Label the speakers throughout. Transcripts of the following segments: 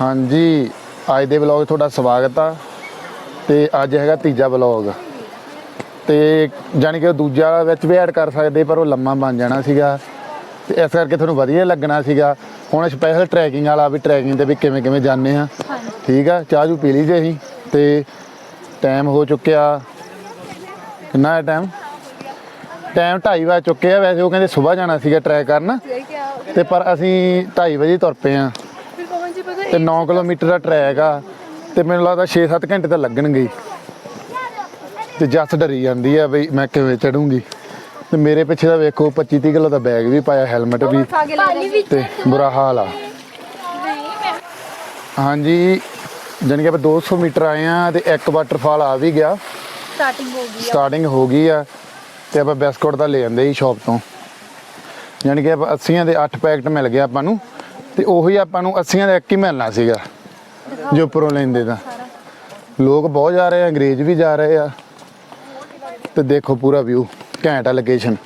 Speaker 1: ਹਾਂਜੀ ਅੱਜ ਦੇ ਵਲੌਗ ਤੁਹਾਡਾ ਸਵਾਗਤ ਆ ਤੇ ਅੱਜ ਹੈਗਾ ਤੀਜਾ ਵਲੌਗ। ਤੇ ਜਾਣੀ ਕਿ ਉਹ ਦੂਜਾ ਵਿੱਚ ਵੀ ਐਡ ਕਰ ਸਕਦੇ ਪਰ ਉਹ ਲੰਮਾ ਬਣ ਜਾਣਾ ਸੀਗਾ। ਤੇ ਇਸ ਕਰਕੇ ਤੁਹਾਨੂੰ ਵਧੀਆ ਲੱਗਣਾ ਸੀਗਾ। ਹੁਣ ਸਪੈਸ਼ਲ ਟਰੈਕਿੰਗ ਵਾਲਾ ਵੀ ਟਰੈਕਿੰਗ ਤੇ ਵੀ ਕਿਵੇਂ ਕਿਵੇਂ ਜਾਂਦੇ ਆ। ਠੀਕ ਆ ਚਾਹ ਜੂ ਪੀ ਲਈ ਜੇ ਅਸੀਂ। ਤੇ ਟਾਈਮ ਹੋ ਚੁੱਕਿਆ। ਕਿੰਨਾ ਹੈ ਟਾਈਮ ਟਾਈਮ 2:30 ਵਜੇ ਚੁੱਕਿਆ ਵੈਸੇ ਉਹ ਕਹਿੰਦੇ ਸਵੇਰ ਜਾਣਾ ਸੀਗਾ ਟਰੈਕ ਕਰਨ। ਤੇ ਪਰ ਅਸੀਂ 2:30 ਵਜੇ ਤੁਰ ਪਏ ਆ। ਤੇ 9 ਕਿਲੋਮੀਟਰ ਦਾ ਟਰੈਕ ਆ ਤੇ ਮੈਨੂੰ ਲੱਗਦਾ 6-7 ਘੰਟੇ ਤਾਂ ਲੱਗਣਗੇ। ਤੇ ਜੱਸ ਡਰੀ ਜਾਂਦੀ ਆ ਬਈ ਮੈਂ ਕਿਵੇਂ ਚੜੂੰਗੀ। ਤੇ ਮੇਰੇ ਪਿੱਛੇ ਦਾ ਵੇਖੋ 25-30 ਕਿਲੋ ਦਾ ਬੈਗ ਵੀ ਪਾਇਆ ਹੈਲਮਟ ਵੀ। ਤੇ ਬੁਰਾ ਹਾਲ ਆ। ਹਾਂਜੀ ਜਾਣੀ ਕਿ ਆਪਾਂ 200 ਮੀਟਰ ਆਏ ਆ ਤੇ ਇੱਕ ਵਾਟਰਫਾਲ ਆ ਵੀ ਗਿਆ।
Speaker 2: ਸਟਾਰਟਿੰਗ ਹੋ ਗਈ
Speaker 1: ਸਟਾਰਟਿੰਗ ਹੋ ਗਈ ਆ ਤੇ ਆਪਾਂ ਬਿਸਕੁਟ ਦਾ ਲੈ ਜਾਂਦੇ ਸੀ ਸ਼ਾਪ ਤੋਂ। ਯਾਨੀ ਕਿ ਆਪਾਂ 80 ਦੇ 8 ਪੈਕਟ ਮਿਲ ਗਏ ਆਪਾਂ ਨੂੰ। ਤੇ ਉਹੀ ਆਪਾਂ ਨੂੰ 80 ਦਾ ਇੱਕ ਹੀ ਮਿਲਣਾ ਸੀਗਾ ਜੋ ਉੱਪਰੋਂ ਲੈਂਦੇ ਤਾਂ। ਲੋਕ ਬਹੁਤ ਜਾ ਰਹੇ ਆ ਅੰਗਰੇਜ਼ ਵੀ ਜਾ ਰਹੇ ਆ। ਤੇ ਦੇਖੋ ਪੂਰਾ ਵਿਊ ਘੈਂਟ ਆ ਲੋਕੇਸ਼ਨ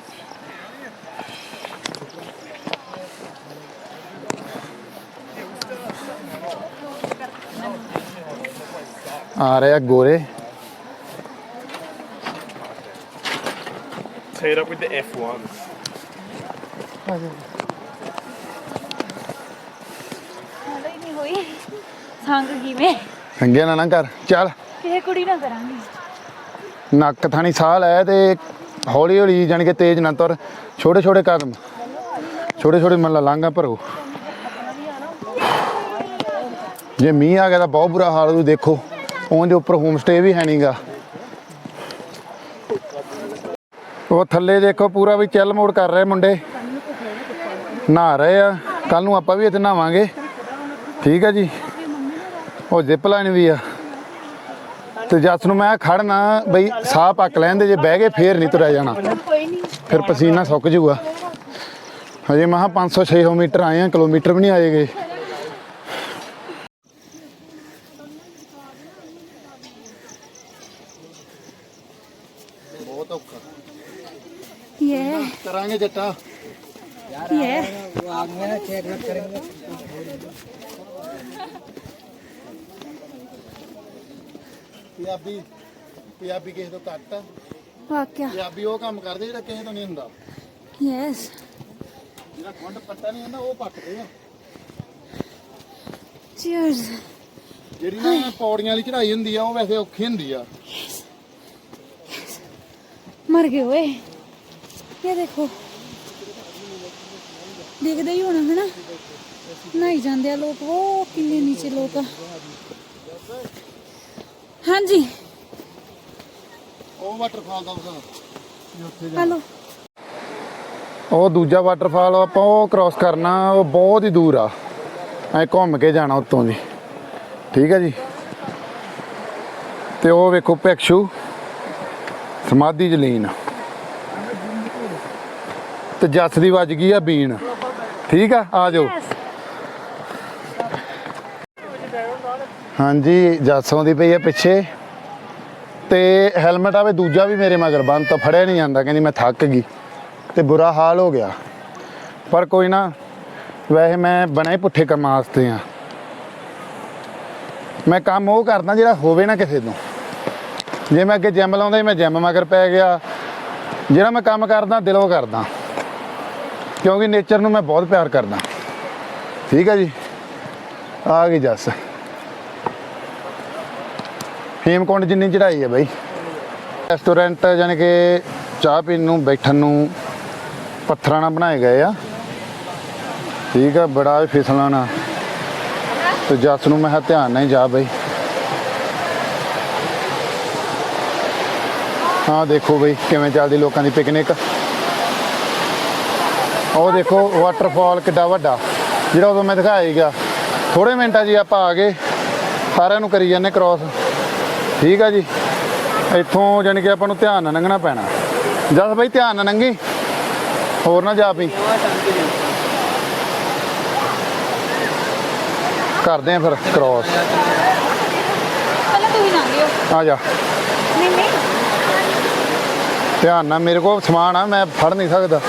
Speaker 1: ਆ ਰਹੇ ਆ ਗੋਰੇ।
Speaker 3: Tear up with the F1s.
Speaker 2: ਹਾਲੇ ਨਹੀਂ ਹੋਈ ਸੰਗ ਕਿਵੇਂ?
Speaker 1: ਸੰਗਿਆ ਨਾ ਨਾ ਕਰ ਚੱਲ।
Speaker 2: ਕਿਸੇ ਕੁੜੀ ਨਾਲ ਕਰਾਂਗੇ।
Speaker 1: ਨੱਕ ਥਾਣੀ ਸਾਹ ਲੈ ਤੇ ਹੌਲੀ ਹੌਲੀ ਜਾਣੀ ਕਿ ਤੇਜ਼ ਨਾ ਤੁਰ। ਛੋਟੇ ਛੋਟੇ ਕਦਮ ਛੋਟੇ ਛੋਟੇ ਮੱਲਾ ਲਾਂਗਾ ਭਰੋ। ਜੇ ਮੀਂਹ ਆ ਗਿਆ ਤਾਂ ਬਹੁਤ ਬੁਰਾ ਹਾਲ ਹੋਊ ਦੇਖੋ। ਉਹਦੇ ਉੱਪਰ ਹੋਮ ਸਟੇ ਵੀ ਹੈ ਨਹੀਂਗਾ ਉਹ ਥੱਲੇ ਦੇਖੋ ਪੂਰਾ ਵੀ ਚੱਲ ਮੋੜ ਕਰ ਰਹੇ ਮੁੰਡੇ। ਨਹਾ ਰਹੇ ਆ। ਕੱਲ ਨੂੰ ਆਪਾਂ ਵੀ ਇੱਥੇ ਨਹਾਵਾਂਗੇ। ਠੀਕ ਆ ਜੀ। ਉਹ ਜ਼ਿਪ ਲਾਈਨ ਵੀ ਆ। ਤੇ ਜੱਸ ਨੂੰ ਮੈਂ ਖੜਨਾ ਬਈ ਸਾਹ ਪੱਕ ਲੈਂਦੇ ਜੇ ਬਹਿ ਗਏ ਫੇਰ ਨਹੀਂ ਤੁਰਿਆ ਜਾਣਾ। ਫਿਰ ਪਸੀਨਾ ਸੁੱਕ ਜਾਊਗਾ। ਹਜੇ ਮਹਾ 500 600 ਮੀਟਰ ਆਏ ਆ ਕਿਲੋਮੀਟਰ ਵੀ ਨਹੀਂ ਆਏਗੇ ਬਹੁਤ ਔਖਾ।
Speaker 2: ਯੇ।
Speaker 1: ਕਰਾਂਗੇ ਜੱਟਾ।
Speaker 2: ਯੇ।
Speaker 1: ਪੰਜਾਬੀ ਪੰਜਾਬੀ ਕਿਸੇ ਤੋਂ ਘੱਟ ਆ।
Speaker 2: ਵਾਕਿਆ।
Speaker 1: ਪੰਜਾਬੀ ਉਹ ਕੰਮ ਕਰਦੇ ਜਿਹੜਾ ਕਿਸੇ ਤੋਂ ਨਹੀਂ ਹੁੰਦਾ।
Speaker 2: ਯੈਸ
Speaker 1: ਜਿਹੜਾ ਖੁੰਡ ਪੱਟਾ ਨਹੀਂ ਹੁੰਦਾ ਉਹ ਪੱਟਦੇ ਆ।
Speaker 2: ਚੀਅਰਸ
Speaker 1: ਜਿਹੜੀ ਨਾ ਪੌੜੀਆਂ ਵਾਲੀ ਚੜਾਈ ਹੁੰਦੀ ਆ ਉਹ ਵੈਸੇ ਔਖੀ ਹੁੰਦੀ ਆ।
Speaker 2: ਮਰ ਗਏ ਓਏ। ਇਹ ਦੇਖੋ। ਦੇਖਦੇ ਹੀ ਹੋਣਾ ਹਨਾ? ਨਹਾਈ ਜਾਂਦੇ ਆ ਲੋਕ। ਉਹ ਕਿੰਨੇ ਨੀਚੇ ਲੋਕ ਆ। ਹਾਂਜੀ।
Speaker 1: ਉਹ ਵਾਟਰਫਾਲ ਦਾ ਉਸ
Speaker 2: ਹਲੋ।
Speaker 1: ਉਹ ਦੂਜਾ ਵਾਟਰਫਾਲ ਆਪਾਂ ਉਹ ਕ੍ਰਾਸ ਕਰਨਾ ਉਹ ਬਹੁਤ ਹੀ ਦੂਰ ਆ। ਐ ਘੁੰਮ ਕੇ ਜਾਣਾ ਉੱਤੋਂ ਦੀ। ਠੀਕ ਹੈ ਜੀ। ਤੇ ਉਹ ਵੇਖੋ ਭਿਕਸ਼ੂ ਸਮਾਧੀ ਜਲੀਨ ਤੇ ਜੱਸ ਦੀ ਵੱਜ ਗਈ ਆ ਬੀਨ ਠੀਕ ਆ ਆ ਜਾਓ। ਹਾਂਜੀ, ਜੱਸੋਂ ਦੀ ਪਈ ਹੈ ਪਿੱਛੇ। ਤੇ ਹੈਲਮਟ ਆਵੇ ਦੂਜਾ ਵੀ ਮੇਰੇ ਮਗਰ ਬੰਦ ਤਾਂ ਫੜਿਆ ਨਹੀਂ ਜਾਂਦਾ, ਕਹਿੰਦੀ ਮੈਂ ਥੱਕ ਗਈ। ਤੇ ਬੁਰਾ ਹਾਲ ਹੋ ਗਿਆ। ਪਰ ਕੋਈ ਨਾ, ਵੈਸੇ ਮੈਂ ਬਣੇ ਪੁੱਠੇ ਕੰਮਾਂ ਵਾਸਤੇ ਆ। ਮੈਂ ਕੰਮ ਉਹ ਕਰਦਾ ਜਿਹੜਾ ਹੋਵੇ ਨਾ ਕਿਸੇ ਤੋਂ। ਜੇ ਮੈਂ ਅੱਗੇ ਜਿਮ ਲਾਉਂਦਾ, ਮੈਂ ਜਿਮ ਮਗਰ ਪੈ ਗਿਆ। ਜਿਹੜਾ ਮੈਂ ਕੰਮ ਕਰਦਾ, ਦਿਲੋਂ ਕਰਦਾ। ਕਿਉਂਕਿ ਨੇਚਰ ਨੂੰ ਮੈਂ ਬਹੁਤ ਪਿਆਰ ਕਰਦਾ। ਠੀਕ ਹੈ ਜੀ? ਆ ਗਈ ਜੱਸ। ਹੇਮਕੁੰਡ ਜਿੰਨੀ ਚੜਾਈ ਹੈ ਬਾਈ। ਰੈਸਟੋਰੈਂਟ ਯਾਨੀ ਕਿ ਚਾਹ ਪੀਣ ਨੂੰ, ਬੈਠਣ ਨੂੰ ਪੱਥਰਾਂ ਨਾਲ ਬਣਾਏ ਗਏ ਆ। ਠੀਕ ਆ, ਬੜਾ ਫਿਸਲਣਾ ਤੇ ਜੱਸ ਨੂੰ ਮੈਂ ਕਿਹਾ ਧਿਆਨ ਨਾਲ ਜਾ ਬਈ। ਹਾਂ ਦੇਖੋ ਬਈ, ਕਿਵੇਂ ਚੱਲਦੀ ਲੋਕਾਂ ਦੀ ਪਿਕਨਿਕ ਉਹ ਦੇਖੋ ਵਾਟਰਫਾਲ ਕਿੱਡਾ ਵੱਡਾ। ਜਿਹੜਾ ਉਦੋਂ ਮੈਂ ਦਿਖਾਇਆ ਗਿਆ ਥੋੜੇ ਮਿੰਟਾਂ ਜੀ ਆਪਾਂ ਆ ਗਏ। ਸਾਰਿਆਂ ਨੂੰ ਕਰੀ ਜਾਂਦੇ ਕ੍ਰਾਸ ਠੀਕ ਆ ਜੀ। ਇੱਥੋਂ ਜਾਣੀ ਕਿ ਆਪਾਂ ਨੂੰ ਧਿਆਨ ਨਾਲ ਲੰਘਣਾ ਪੈਣਾ। ਜਦ ਬਈ ਧਿਆਨ ਨਾਲ ਲੰਘੀ? ਹੋਰ ਨਾ ਜਾ ਪਈ ਕਰਦੇ ਆ ਫਿਰ ਕ੍ਰਾਸ
Speaker 2: ਪਹਿਲਾਂ ਤੂੰ ਹੀ ਲੰਘ ਲਿਓ।
Speaker 1: ਆ ਜਾ।
Speaker 2: ਨਹੀਂ ਨਹੀਂ।
Speaker 1: ਧਿਆਨ ਨਾਲ ਮੇਰੇ ਕੋਲ ਸਮਾਨ ਆ ਮੈਂ ਫੜ ਨਹੀਂ ਸਕਦਾ।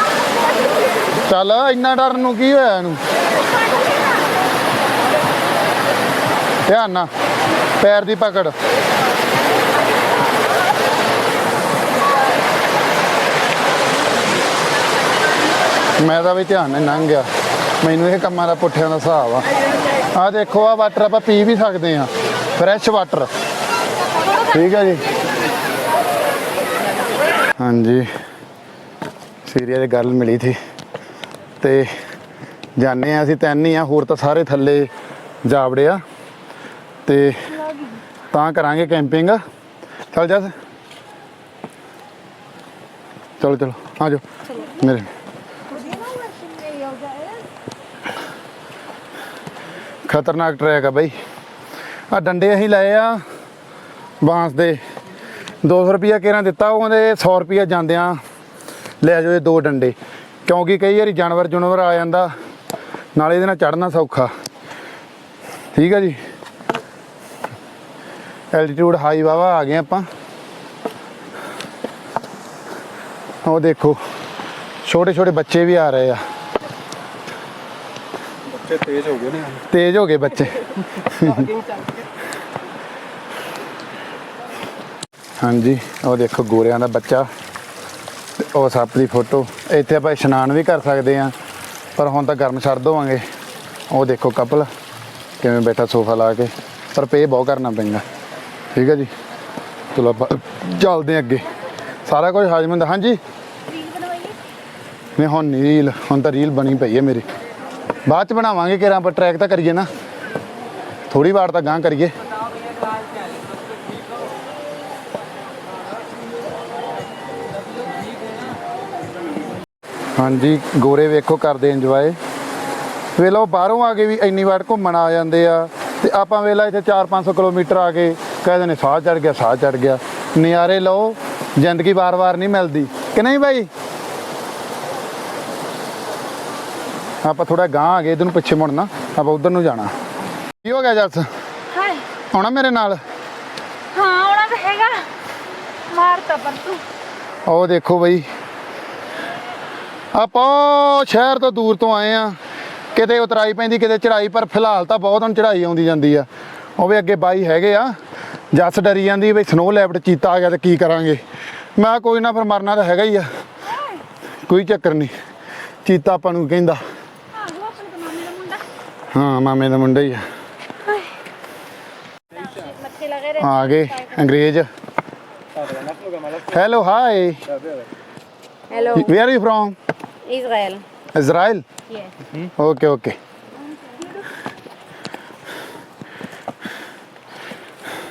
Speaker 1: ਚੱਲ ਇੰਨਾ ਡਰਨ ਨੂੰ ਕੀ ਹੋਇਆ ਇਹਨੂੰ? ਧਿਆਨ ਨਾਲ। ਪੈਰ ਦੀ ਪਕੜ। ਮੈਂ ਤਾਂ ਵੀ ਧਿਆਨ ਨਾਲ ਲੰਘ ਗਿਆ। ਮੈਨੂੰ ਇਹ ਕੰਮਾਂ ਦਾ ਪੁੱਠਿਆਂ ਦਾ ਹਿਸਾਬ ਆ। ਆ ਦੇਖੋ ਆ ਵਾਟਰ ਆਪਾਂ ਪੀ ਵੀ ਸਕਦੇ ਆ ਫਰੈਸ਼ ਵਾਟਰ ਠੀਕ ਹੈ ਜੀ। ਹਾਂਜੀ। ਸੀਰੀਆ ਦੀ ਗੱਲ ਮਿਲੀ ਸੀ। ਤੇ ਜਾਣੇ ਆ ਅਸੀਂ ਤਿੰਨ ਹੀ ਆ ਹੋਰ ਤਾਂ ਸਾਰੇ ਥੱਲੇ ਜਾਵੜੇ ਆ। ਤੇ ਤਾਂ ਕਰਾਂਗੇ ਕੈਂਪਿੰਗ ਚੱਲ ਜਾ ਚਲੋ ਚਲੋ, ਆ ਜਾਓ। ਮੇਰੇ। ਖਤਰਨਾਕ ਟਰੈਕ ਆ ਬਾਈ। ਆ ਡੰਡੇ ਅਸੀਂ ਲਏ ਆ ਬਾਂਸ ਦੇ। 200 ਰੁਪਿਆ ਕਿਹਨਾਂ ਦਿੱਤਾ, ਉਹ ਕਹਿੰਦੇ 100 ਰੁਪਿਆ ਜਾਂਦਿਆਂ ਲੈ ਜਾਓ ਇਹ ਦੋ ਡੰਡੇ। ਕਿਉਂਕਿ ਕਈ ਵਾਰੀ ਜਾਨਵਰ ਜੁਨਵਰ ਆ ਜਾਂਦਾ। ਨਾਲੇ ਇਹਦੇ ਨਾਲ ਚੜਨਾ ਸੌਖਾ। ਠੀਕ ਆ ਜੀ? ਐਲਟੀਟਿਊਡ ਹਾਈ ਵਾਵਾ ਆ ਗਏ ਆਪਾਂ। ਉਹ ਦੇਖੋ ਛੋਟੇ ਛੋਟੇ ਬੱਚੇ ਵੀ ਆ ਰਹੇ ਆ।
Speaker 3: ਬੱਚੇ ਤੇਜ਼ ਹੋ ਗਏ ਨੇ
Speaker 1: ਤੇਜ਼ ਹੋ ਗਏ ਬੱਚੇ। ਹਾਂਜੀ ਉਹ ਦੇਖੋ ਗੋਰਿਆਂ ਦਾ ਬੱਚਾ। ਉਹ ਸੱਪ ਦੀ ਫੋਟੋ। ਇੱਥੇ ਆਪਾਂ ਇਸ਼ਨਾਨ ਵੀ ਕਰ ਸਕਦੇ ਆ ਪਰ ਹੁਣ ਤਾਂ ਗਰਮ ਛੱਡ ਦਵਾਂਗੇ। ਉਹ ਦੇਖੋ ਕਪਲ ਕਿਵੇਂ ਬੈਠਾ ਸੋਫਾ ਲਾ ਕੇ। ਪਰ ਪੇ ਬਹੁਤ ਕਰਨਾ ਪੈਂਦਾ। ਠੀਕ ਹੈ ਜੀ। ਚਲੋ ਆਪਾਂ ਚੱਲਦੇ ਹਾਂ ਅੱਗੇ। ਸਾਰਾ ਕੁਝ ਹਾਜ਼ਮ ਹੁੰਦਾ। ਹਾਂਜੀ? ਨਹੀਂ, ਹੁਣ ਨਹੀਂ ਰੀਲ ਹੁਣ ਤਾਂ ਰੀਲ ਬਣੀ ਪਈ ਹੈ ਮੇਰੀ। ਬਾਅਦ ਚ ਬਣਾਵਾਂਗੇ ਕਿ ਆਪਾਂ ਟਰੈਕ ਤਾਂ ਕਰੀਏ ਨਾ। ਥੋੜੀ ਵਾਰ ਤਾਂ ਗਾਂ ਕਰੀਏ। ਹਾਂਜੀ, ਗੋਰੇ ਵੇਖੋ ਕਰਦੇ ਇੰਜੋਏ ਵੇਲੋ ਬਾਹਰੋਂ ਆ ਕੇ ਵੀ ਇੰਨੀ ਵਾਰ ਘੁੰਮਣ ਆ ਜਾਂਦੇ ਆ। ਤੇ ਆਪਾਂ ਵੇਲਾ ਇੱਥੇ 4-500 ਕਿਲੋਮੀਟਰ ਆ ਕੇ ਕਹਿੰਦੇ ਨੇ ਸਾਹ ਚੜ ਗਿਆ ਸਾਹ ਚੜ ਗਿਆ। ਨਜ਼ਾਰੇ ਲਓ ਜ਼ਿੰਦਗੀ ਵਾਰ-ਵਾਰ ਨਹੀਂ ਮਿਲਦੀ। ਕਿ ਨਹੀਂ ਬਾਈ? ਆਪਾਂ ਥੋੜਾ ਗਾਂ ਆ ਗਏ ਇਧਰ ਨੂੰ ਪਿੱਛੇ ਮੁੜਨਾ। ਆਪਾਂ ਉਧਰ ਨੂੰ ਜਾਣਾ। ਕੀ ਹੋ ਗਿਆ ਜੱਸ?
Speaker 2: ਹਾਏ।
Speaker 1: ਆਉਣਾ ਮੇਰੇ ਨਾਲ?
Speaker 2: ਹਾਂ ਆਉਣਾ ਤਾਂ ਹੈਗਾ। ਮਾਰਤਾ ਪਰ ਤੂੰ।
Speaker 1: ਉਹ ਦੇਖੋ ਬਈ। ਆਪਾਂ ਸ਼ਹਿਰ ਤੋਂ ਦੂਰ ਤੋਂ ਆਏ ਆ। ਕਿਤੇ ਉਤਰਾਈ ਪੈਂਦੀ ਕਿਤੇ ਚੜਾਈ ਪਰ ਫਿਲਹਾਲ ਤਾਂ ਬਹੁਤ ਹੁਣ ਚੜਾਈ ਆਉਂਦੀ ਜਾਂਦੀ ਆ। ਉਹ ਵੀ ਅੱਗੇ ਬਾਈ ਹੈਗੇ ਆ। ਜੱਸ ਡਰੀ ਜਾਂਦੀ ਵੀ ਸਨੋ ਲੈਪਟ ਚੀਤਾ ਆ ਗਿਆ ਤੇ ਕੀ ਕਰਾਂਗੇ। ਮੈਂ ਕੋਈ ਨਾ ਫਿਰ ਮਰਨਾ ਤਾਂ ਹੈਗਾ ਹੀ ਆ। ਕੋਈ ਚੱਕਰ ਨਹੀਂ। ਚੀਤਾ ਆਪਾਂ ਨੂੰ ਕਹਿੰਦਾ। ਹਾਂ ਮਾਮੇ ਦਾ ਮੁੰਡਾ ਹੀ ਆ। ਆ ਗਏ ਅੰਗਰੇਜ਼। Hello hi
Speaker 2: hello
Speaker 1: where are you from
Speaker 2: Israel
Speaker 1: Israel
Speaker 2: yes
Speaker 1: okay okay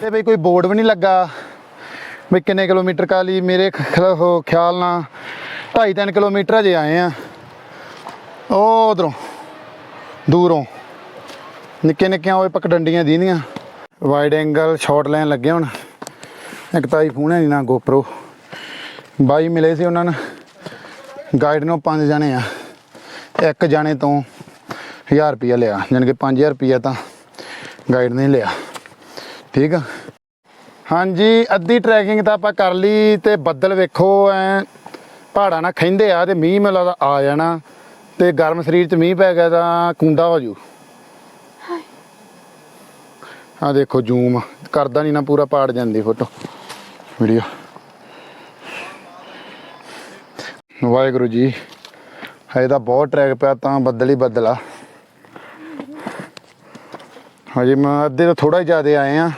Speaker 1: ਤੇ ਬਈ ਕੋਈ ਬੋਰਡ ਵੀ ਨਹੀਂ ਲੱਗਾ। ਬਈ ਕਿੰਨੇ ਕਿਲੋਮੀਟਰ ਕਾਲੀ ਮੇਰੇ ਖਿਆਲ ਨਾਲ 2.5 3 ਕਿਲੋਮੀਟਰ ਅਜੇ ਆਏ ਆ। ਉਹ ਉਧਰੋਂ, ਦੂਰੋਂ। ਨਿੱਕੇ ਨਿੱਕੀਆਂ ਉਹ ਪਕਡੰਡੀਆਂ ਦੀਦੀਆਂ। ਵਾਈਡ ਐਂਗਲ ਸ਼ਾਟ ਲੈਣ ਲੱਗੇ ਹੁਣ। ਇੱਕ ਤਾਂ ਆਈਫੋਨ ਹੈ ਨੀ ਨਾ GoPro ਬਾਈ ਮਿਲੇ ਸੀ ਉਹਨਾਂ ਨੇ। ਗਾਈਡ ਨੂੰ ਪੰਜ ਜਾਣੇ ਆ। ਇੱਕ ਜਾਣੇ ਤੋਂ 1000 ਰੁਪਿਆ ਲਿਆ। ਜਾਣੀ ਕਿ 5000 ਰੁਪਿਆ ਤਾਂ ਗਾਈਡ ਨੇ ਲਿਆ। ਠੀਕ ਆ? ਹਾਂਜੀ ਅੱਧੀ ਟਰੈਕਿੰਗ ਤਾਂ ਆਪਾਂ ਕਰ ਲਈ ਤੇ ਬੱਦਲ ਵੇਖੋ ਐ ਪਹਾੜਾਂ ਨਾਲ ਖੈਂਦੇ ਆ ਤੇ ਮੀਂਹ ਮੈਨੂੰ ਲੱਗਦਾ ਆ ਜਾਣਾ ਤੇ ਗਰਮ ਸਰੀਰ 'ਚ ਮੀਂਹ ਪੈ ਗਿਆ ਤਾਂ ਕੁੰਡਾ ਹੋ ਜੂ। ਆ ਦੇਖੋ ਜ਼ੂਮ ਕਰਦਾ ਨਹੀਂ ਨਾ ਪੂਰਾ ਪਾੜ ਜਾਂਦੀ ਫੋਟੋ ਵੀਡੀਓ ਵਾਹਿਗੁਰੂ ਜੀ ਹਜੇ ਤਾਂ ਬਹੁਤ ਟਰੈਕ ਪਿਆ ਤਾਂ ਬੱਦਲ ਹੀ ਬੱਦਲ ਆ। ਹਜੇ ਮੈਂ ਅੱਧੇ ਤੋਂ ਥੋੜਾ ਜ਼ਿਆਦਾ ਆਏ ਆ।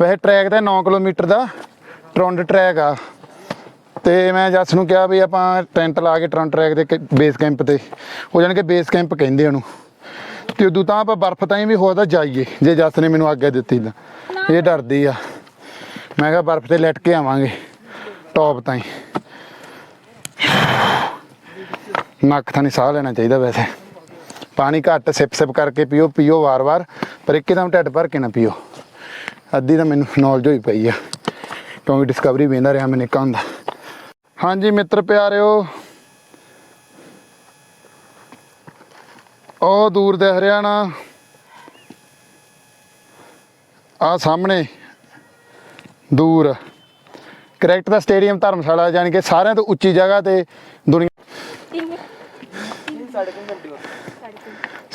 Speaker 1: ਵੈਸੇ ਟਰੈਕ ਦਾ 9 ਕਿਲੋਮੀਟਰ ਦਾ ਟਰੌਂਡ ਟਰੈਕ ਆ। ਤੇ ਮੈਂ ਜੱਸ ਨੂੰ ਕਿਹਾ ਵੀ ਆਪਾਂ ਟੈਂਟ ਲਾ ਕੇ ਟਰੌਂਡ ਟਰੈਕ ਦੇ ਬੇਸ ਕੈਂਪ ਤੇ। ਉਹ ਜਾਣ ਕੇ ਬੇਸ ਕੈਂਪ ਕਹਿੰਦੇ ਉਹਨੂੰ। ਤੇ ਉਦੋਂ ਤਾਂ ਆਪਾਂ ਬਰਫ਼ ਤਾਈਂ ਵੀ ਹੋਦਾ ਜਾਈਏ, ਜੇ ਜੱਸ ਨੇ ਮੈਨੂੰ ਆਗਿਆ ਦਿੱਤੀ ਤਾਂ। ਇਹ ਡਰਦੀ ਆ। ਮੈਂ ਕਿਹਾ ਬਰਫ਼ ਤੇ ਲੈਟ ਕੇ ਆਵਾਂਗੇ ਟੌਪ ਤਾਈਂ ਨੱਕ ਥਾਣੀ ਸਾਹ ਲੈਣਾ ਚਾਹੀਦਾ ਵੈਸੇ। ਪਾਣੀ ਘੱਟ ਸਿਪ ਸਿਪ ਕਰਕੇ ਪੀਓ ਪੀਓ ਵਾਰ-ਵਾਰ, ਪਰ ਇੱਕਦਮ ਢਿੱਡ ਭਰ ਕੇ ਨਾ ਪੀਓ। ਅੱਧੀ ਤਾਂ ਮੈਨੂੰ ਨੌਲੇਜ ਹੋਈ ਪਈ ਆ, ਕਿਉਂਕਿ ਡਿਸਕਵਰੀ ਵੇਂਦਾ ਰਿਹਾ ਮੈਂ ਨਿੱਕਾ ਹੁੰਦਾ। ਹਾਂਜੀ ਮਿੱਤਰ ਪਿਆਰਿਓ, ਉਹ ਦੂਰ ਦੇਖ ਰਿਹਾ ਨਾ ਆ ਸਾਹਮਣੇ, ਦੂਰ ਕਰੈਕਟ ਦਾ ਸਟੇਡੀਅਮ ਧਰਮਸ਼ਾਲਾ ਯਾਨੀ ਕਿ ਸਾਰਿਆਂ ਤੋਂ ਉੱਚੀ ਜਗ੍ਹਾ ਤੇ ਦੁਨੀਆ 3 3.5 ਘੰਟੇ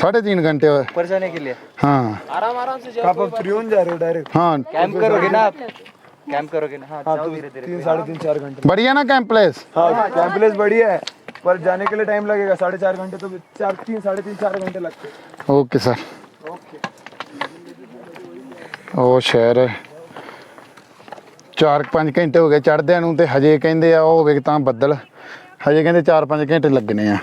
Speaker 1: हुए
Speaker 3: ऊपर जाने के लिए
Speaker 1: हाँ
Speaker 3: आराम आराम से
Speaker 4: आप अब फ्री होने जा रहे हो डायरेक्ट
Speaker 1: हाँ
Speaker 3: कैंप करोगे ना आप कैंप करोगे ना हाँ
Speaker 4: हाँ
Speaker 3: जाओ
Speaker 4: तो
Speaker 3: धीरे धीरे
Speaker 4: तीन साढ़े तीन चार घंटे
Speaker 1: बढ़िया ना कैंप प्लेस
Speaker 4: हाँ कैंप प्लेस बढ़िया है पर जाने के लिए टाइम लगेगा साढ़े चार घंटे तो चार तीन साढ़े तीन चार घंटे लगते हैं।
Speaker 1: ओके सर ਉਹ ਸ਼ਹਿਰ 4-5 ਘੰਟੇ ਹੋ ਗਏ ਚੜਦਿਆਂ ਨੂੰ ਤੇ ਹਜੇ ਕਹਿੰਦੇ ਆ ਉਹ ਹੋਵੇ ਤਾਂ ਬੱਦਲ ਹਜੇ ਕਹਿੰਦੇ 4-5 ਘੰਟੇ ਲੱਗਣੇ ਆ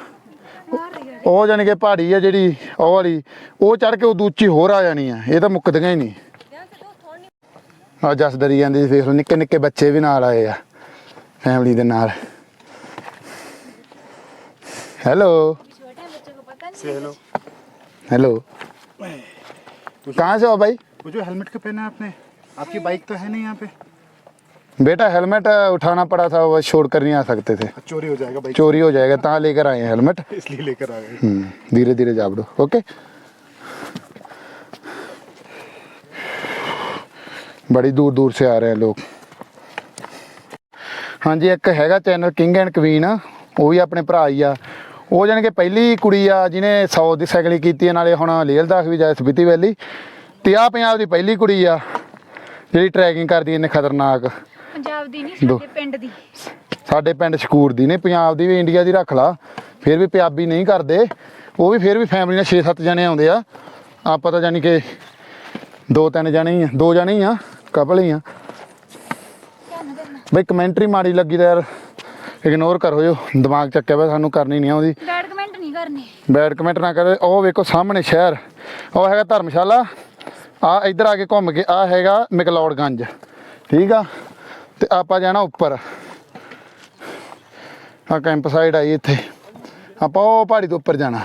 Speaker 1: ਉਹ ਜਾਣੀ ਕਿ ਪਹਾੜੀ ਆ ਜਿਹੜੀ ਉਹ ਵਾਲੀ ਉਹ ਚੜ ਕੇ ਉਹ ਦੂਜੀ ਹੋਰ ਆ ਜਾਣੀ ਆ ਇਹ ਤਾਂ ਮੁੱਕਦੀਆਂ ਹੀ ਨਹੀਂ ਆ ਜਸ ਡਰੀ ਜਾਂਦੀ ਸੀ, ਵੇਖ ਲਓ ਨਿੱਕੇ ਨਿੱਕੇ ਬੱਚੇ ਵੀ ਨਾਲ ਆਏ ਆ ਫੈਮਿਲੀ ਦੇ ਨਾਲ ਹੈਲੋ हेलो कहाँ से हो भाई
Speaker 5: वो जो हेलमेट का पहना है आपने आपकी बाइक तो है नहीं यहाँ पे
Speaker 1: बेटा हेलमेट उठाना पड़ा था वो छोड़ कर नहीं आ सकते थे
Speaker 5: चोरी हो जाएगा बाइक
Speaker 1: चोरी हो जाएगा तहाँ लेकर आए हैं हेलमेट
Speaker 5: इसलिए लेकर आ गए
Speaker 1: हम्म, धीरे धीरे जाब दो ओके बड़ी दूर दूर से आ रहे हैं लोग ਹਾਂਜੀ ਇੱਕ ਹੈਗਾ ਚੈਨਲ ਕਿੰਗ ਐਂਡ ਕੁਈਨ ਉਹ ਵੀ ਆਪਣੇ ਭਰਾ ਹੀ ਆ ਉਹ ਜਾਣੀ ਕਿ ਪਹਿਲੀ ਕੁੜੀ ਆ ਜਿਹਨੇ 100 ਦੀ ਸਾਈਕਲਿੰਗ ਕੀਤੀ ਹੈ ਨਾਲੇ ਹੁਣ ਲੇਹ ਲਦਾਖ ਵੀ ਜਾਏ ਸਪੀਤੀ ਵੈਲੀ ਤੇ ਆ ਪੰਜਾਬ ਦੀ ਪਹਿਲੀ ਕੁੜੀ ਆ ਜਿਹੜੀ ਟਰੈਕਿੰਗ ਕਰਦੀ ਇੰਨੇ ਖਤਰਨਾਕ
Speaker 2: ਪੰਜਾਬ ਦੀ ਨਹੀਂ। ਸਾਡੇ ਪਿੰਡ ਦੀ।
Speaker 1: ਸਾਡੇ ਪਿੰਡ ਸ਼ਕੂਰ ਦੀ ਨੇ ਪੰਜਾਬ ਦੀ ਵੀ ਇੰਡੀਆ ਦੀ ਰੱਖ ਲਾ। ਫਿਰ ਵੀ ਪੰਜਾਬੀ ਨਹੀਂ ਕਰਦੇ। ਉਹ ਵੀ ਫਿਰ ਵੀ ਫੈਮਿਲੀ ਨਾਲ 6-7 ਜਣੇ ਆਉਂਦੇ ਆ। ਆਪਾਂ ਤਾਂ ਜਾਨੀ ਕਿ ਦੋ ਤਿੰਨ ਜਣੇ ਹੀ ਆ ਦੋ ਜਣੇ ਹੀ ਆ ਕਪਲ ਹੀ ਆ। ਬਈ ਕਮੈਂਟਰੀ ਮਾੜੀ ਲੱਗੀ ਤਾਂ ਯਾਰ ਇਗਨੋਰ ਕਰੋ ਜੋ ਦਿਮਾਗ ਚੱਕਿਆ ਪਿਆ ਸਾਨੂੰ ਕਰਨੀ ਨਹੀਂ ਆਉਂਦੀ
Speaker 2: ਬੈਡ ਕਮੈਂਟ ਨਹੀਂ ਕਰਨੇ।
Speaker 1: ਬੈਡ ਕਮੈਂਟ ਨਾ ਕਰੇ। ਉਹ ਵੇਖੋ ਸਾਹਮਣੇ ਸ਼ਹਿਰ ਉਹ ਹੈਗਾ ਧਰਮਸ਼ਾਲਾ। ਆ ਇੱਧਰ ਆ ਕੇ ਘੁੰਮ ਕੇ ਆ ਹੈਗਾ ਮਕਲੌੜਗੰਜ। ਠੀਕ ਆ? ਤੇ ਆਪਾਂ ਜਾਣਾ ਉੱਪਰ। ਆ ਕੈਂਪ ਸਾਈਡ ਆਈ ਇੱਥੇ। ਆਪਾਂ ਉਹ ਪਹਾੜੀ ਤੋਂ ਉੱਪਰ ਜਾਣਾ।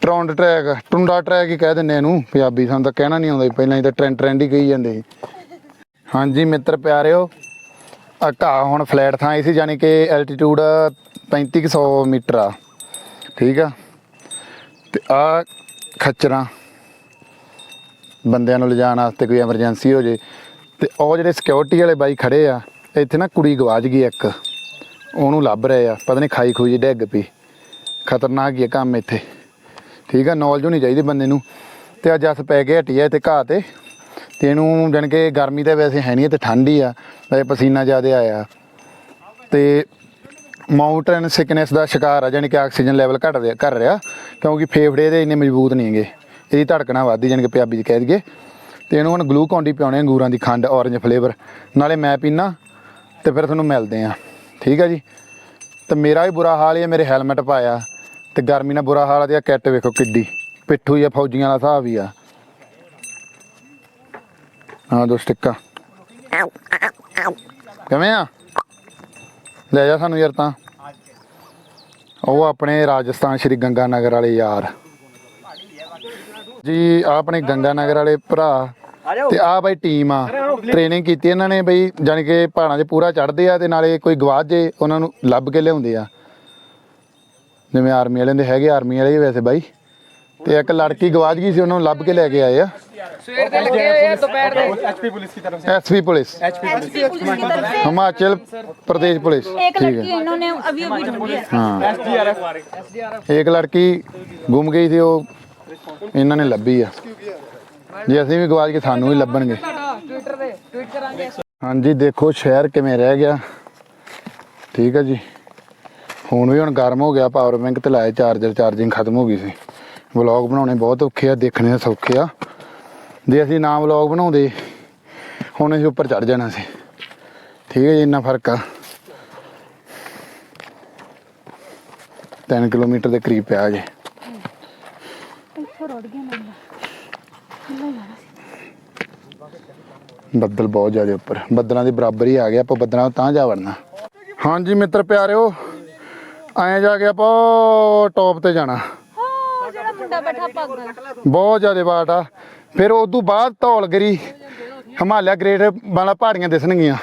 Speaker 1: ਟਰੌਂਡ ਟਰੈਕ ਟੁੰਡਾ ਟਰੈਕ ਹੀ ਕਹਿ ਦਿੰਦੇ ਇਹਨੂੰ, ਪੰਜਾਬੀ ਸਾਨੂੰ ਤਾਂ ਕਹਿਣਾ ਨਹੀਂ ਆਉਂਦਾ ਪਹਿਲਾਂ ਹੀ ਤਾਂ ਟ੍ਰੈਂਡ ਟ੍ਰੈਂਡ ਹੀ ਕਹੀ ਜਾਂਦੇ ਸੀ। ਹਾਂਜੀ ਮਿੱਤਰ ਪਿਆਰਿਓ ਆ ਘਾਹ ਹੁਣ ਫਲੈਟ ਥਾਂ ਆਈ ਸੀ ਯਾਨੀ ਕਿ ਐਲਟੀਟਿਊਡ 3500 ਮੀਟਰ ਆ। ਠੀਕ ਆ? ਤੇ ਆ ਖੱਚਰਾਂ, ਬੰਦਿਆਂ ਨੂੰ ਲਿਜਾਣ ਵਾਸਤੇ ਕੋਈ ਐਮਰਜੈਂਸੀ ਹੋ ਜੇ। ਤੇ ਉਹ ਜਿਹੜੇ ਸਿਕਿਉਰਿਟੀ ਵਾਲੇ ਬਾਈ ਖੜੇ ਆ, ਇੱਥੇ ਨਾ ਕੁੜੀ ਗਵਾਚ ਗਈ ਇੱਕ। ਉਹਨੂੰ ਲੱਭ ਰਹੇ ਆ, ਪਤਾ ਨਹੀਂ ਖਾਈ ਖੂਈ ਜਿਹੀ ਡਿੱਗ ਪਈ। ਖਤਰਨਾਕ ਹੀ ਆ ਕੰਮ ਇੱਥੇ। ਠੀਕ ਆ ਨੌਲੇਜ ਹੋਣੀ ਚਾਹੀਦੀ ਬੰਦੇ ਨੂੰ। ਤੇ ਅੱਜ ਜਸ ਪੈ ਗਿਆ ਹਟੀ ਆ ਇੱਥੇ ਘਾਹ ਤੇ। ਤੇ ਇਹਨੂੰ ਜਾਣੀ ਕਿ ਗਰਮੀ ਤਾਂ ਵੈਸੇ ਹੈ ਨਹੀਂ ਤੇ ਠੰਡ ਹੀ ਆ। ਵੈਸੇ ਪਸੀਨਾ ਜ਼ਿਆਦਾ ਆਇਆ। ਤੇ ਮਾਊਂਟਨ ਸਿਕਨੈਸ ਦਾ ਸ਼ਿਕਾਰ ਆ, ਜਾਣੀ ਕਿ ਆਕਸੀਜਨ ਲੈਵਲ ਘਟ ਰਿਹਾ ਕਰ ਰਿਹਾ। ਕਿਉਂਕਿ ਫੇਫੜੇ ਦੇ ਇੰਨੇ ਮਜ਼ਬੂਤ ਨਹੀਂ ਹੈਗੇ। ਇਹਦੀ ਧੜਕਣਾ ਵੱਧਦੀ, ਜਾਣੀ ਕਿ ਪੰਜਾਬੀ 'ਚ ਕਹਿ ਦਈਏ। ਤੇ ਇਹਨੂੰ ਹੁਣ ਗਲੂਕੋਨ ਡੀ ਪਿਆਉਣੇ ਅੰਗੂਰਾਂ ਦੀ ਖੰਡ ਔਰੰਜ ਫਲੇਵਰ ਨਾਲੇ ਮੈਂ ਪੀਣਾ ਤੇ ਫਿਰ ਤੁਹਾਨੂੰ ਮਿਲਦੇ ਆ। ਠੀਕ ਆ ਜੀ? ਤੇ ਮੇਰਾ ਵੀ ਬੁਰਾ ਹਾਲ ਹੀ ਹੈ ਮੇਰੇ ਹੈਲਮਟ ਪਾਇਆ। ਤੇ ਗਰਮੀ ਨਾਲ ਬੁਰਾ ਹਾਲ ਆ, ਤੇ ਕਿੱਟ ਵੇਖੋ ਕਿੱਡੀ। ਪਿੱਠੂ ਜਾਂ ਫੌਜੀਆਂ ਵਾਲਾ ਹਿਸਾਬ ਹੀ ਆ। ਹਾਂ ਦੋ ਸਟਿੱਕਾ ਕਿਵੇਂ ਆ? ਲੈ ਜਾ ਸਾਨੂੰ ਯਾਰ ਤਾਂ। ਉਹ ਆਪਣੇ ਰਾਜਸਥਾਨ ਸ਼੍ਰੀ ਗੰਗਾ ਨਗਰ ਵਾਲੇ ਯਾਰ। ਜੀ ਆਪਣੇ ਗੰਗਾ ਨਗਰ ਵਾਲੇ ਭਰਾ ਤੇ ਆ ਬਾਈ ਟੀਮ ਆ। ਟ੍ਰੇਨਿੰਗ ਕੀਤੀ ਇਹਨਾਂ ਨੇ ਬਈ ਜਾਨੀ ਕਿ ਪਹਾੜਾਂ 'ਚ ਪੂਰਾ ਚੜਦੇ ਆ ਤੇ ਨਾਲੇ ਕੋਈ ਗਵਾਚ ਜੇ ਉਹਨਾਂ ਨੂੰ ਲੱਭ ਕੇ ਲਿਆਉਂਦੇ ਆ। ਜਿਵੇਂ ਆਰਮੀ ਵਾਲਿਆਂ ਦੇ ਹੈਗੇ ਆਰਮੀ ਵਾਲੇ ਵੈਸੇ ਬਾਈ। ਤੇ ਇੱਕ ਲੜਕੀ ਗਵਾਚ ਗਈ ਸੀ ਉਹਨਾਂ ਨੂੰ ਲੱਭ ਕੇ ਲੈ ਕੇ ਆਏ ਆ। SP police
Speaker 2: Himachal
Speaker 1: Pradesh
Speaker 2: police.
Speaker 1: ਠੀਕ
Speaker 2: ਲੜਕੀ ਇਹਨਾਂ ਨੇ ਅਭੀ ਅਭੀ
Speaker 1: ਹੈ। ਇੱਕ ਲੜਕੀ ਗੁੰਮ ਗਈ ਸੀ ਉਹ ਇਹਨਾਂ ਨੇ ਲੱਭੀ ਆ। ਜੇ ਅਸੀਂ ਵੀ ਗਵਾਚ ਕੇ ਸਾਨੂੰ ਵੀ ਲੱਭਣਗੇ। ਹਾਂਜੀ, ਦੇਖੋ ਸ਼ਹਿਰ ਕਿਵੇਂ ਰਹਿ ਗਿਆ। ਠੀਕ ਆ ਜੀ। ਹੁਣ ਵੀ ਹੁਣ ਗਰਮ ਹੋ ਗਿਆ ਪਾਵਰ ਬੈਂਕ ਤੇ ਲਾਇਆ ਚਾਰਜਰ ਚਾਰਜਿੰਗ ਖਤਮ ਹੋ ਗਈ ਸੀ। ਵਲੌਗ ਬਣਾਉਣੇ ਬਹੁਤ ਔਖੇ ਆ, ਦੇਖਣੇ ਸੌਖੇ ਆ। ਜੇ ਅਸੀਂ ਨਾ ਵਲੌਗ ਬਣਾਉਂਦੇ, ਹੁਣ ਅਸੀਂ ਉੱਪਰ ਚੜ ਜਾਣਾ ਸੀ। ਠੀਕ ਹੈ ਜੀ, ਇੰਨਾ ਫ਼ਰਕ ਆ। 3 ਕਿਲੋਮੀਟਰ ਦੇ ਕਰੀਬ ਪਿਆ ਜੇ।
Speaker 2: ਇੱਥੋਂ ਰੁੜ ਗਿਆ ਮੈਨੂੰ
Speaker 1: ਬੱਦਲ ਬਹੁਤ ਜ਼ਿਆਦਾ ਉੱਪਰ। ਬੱਦਲਾਂ ਦੇ ਬਰਾਬਰ ਹੀ ਆ ਗਿਆ ਆਪਾਂ ਬੱਦਲਾਂ ਤਾਂ ਜਾ ਵੜਨਾ। ਹਾਂਜੀ ਮਿੱਤਰ ਪਿਆਰਿਓ, ਐਂ ਜਾ ਕੇ ਆਪਾਂ ਟੌਪ ਤੇ ਜਾਣਾ।
Speaker 2: ਹਾਂ ਜਿਹੜਾ ਮੁੰਡਾ ਬੈਠਾ ਪੱਗ
Speaker 1: ਬਹੁਤ ਜ਼ਿਆਦਾ ਬਾਟ ਆ। ਫਿਰ ਉਸ ਤੋਂ ਬਾਅਦ ਧੌਲਗਰੀ, ਹਿਮਾਲਿਆ ਗ੍ਰੇਟ ਵਾਲਾ ਪਹਾੜੀਆਂ ਦਿਸਣਗੀਆਂ।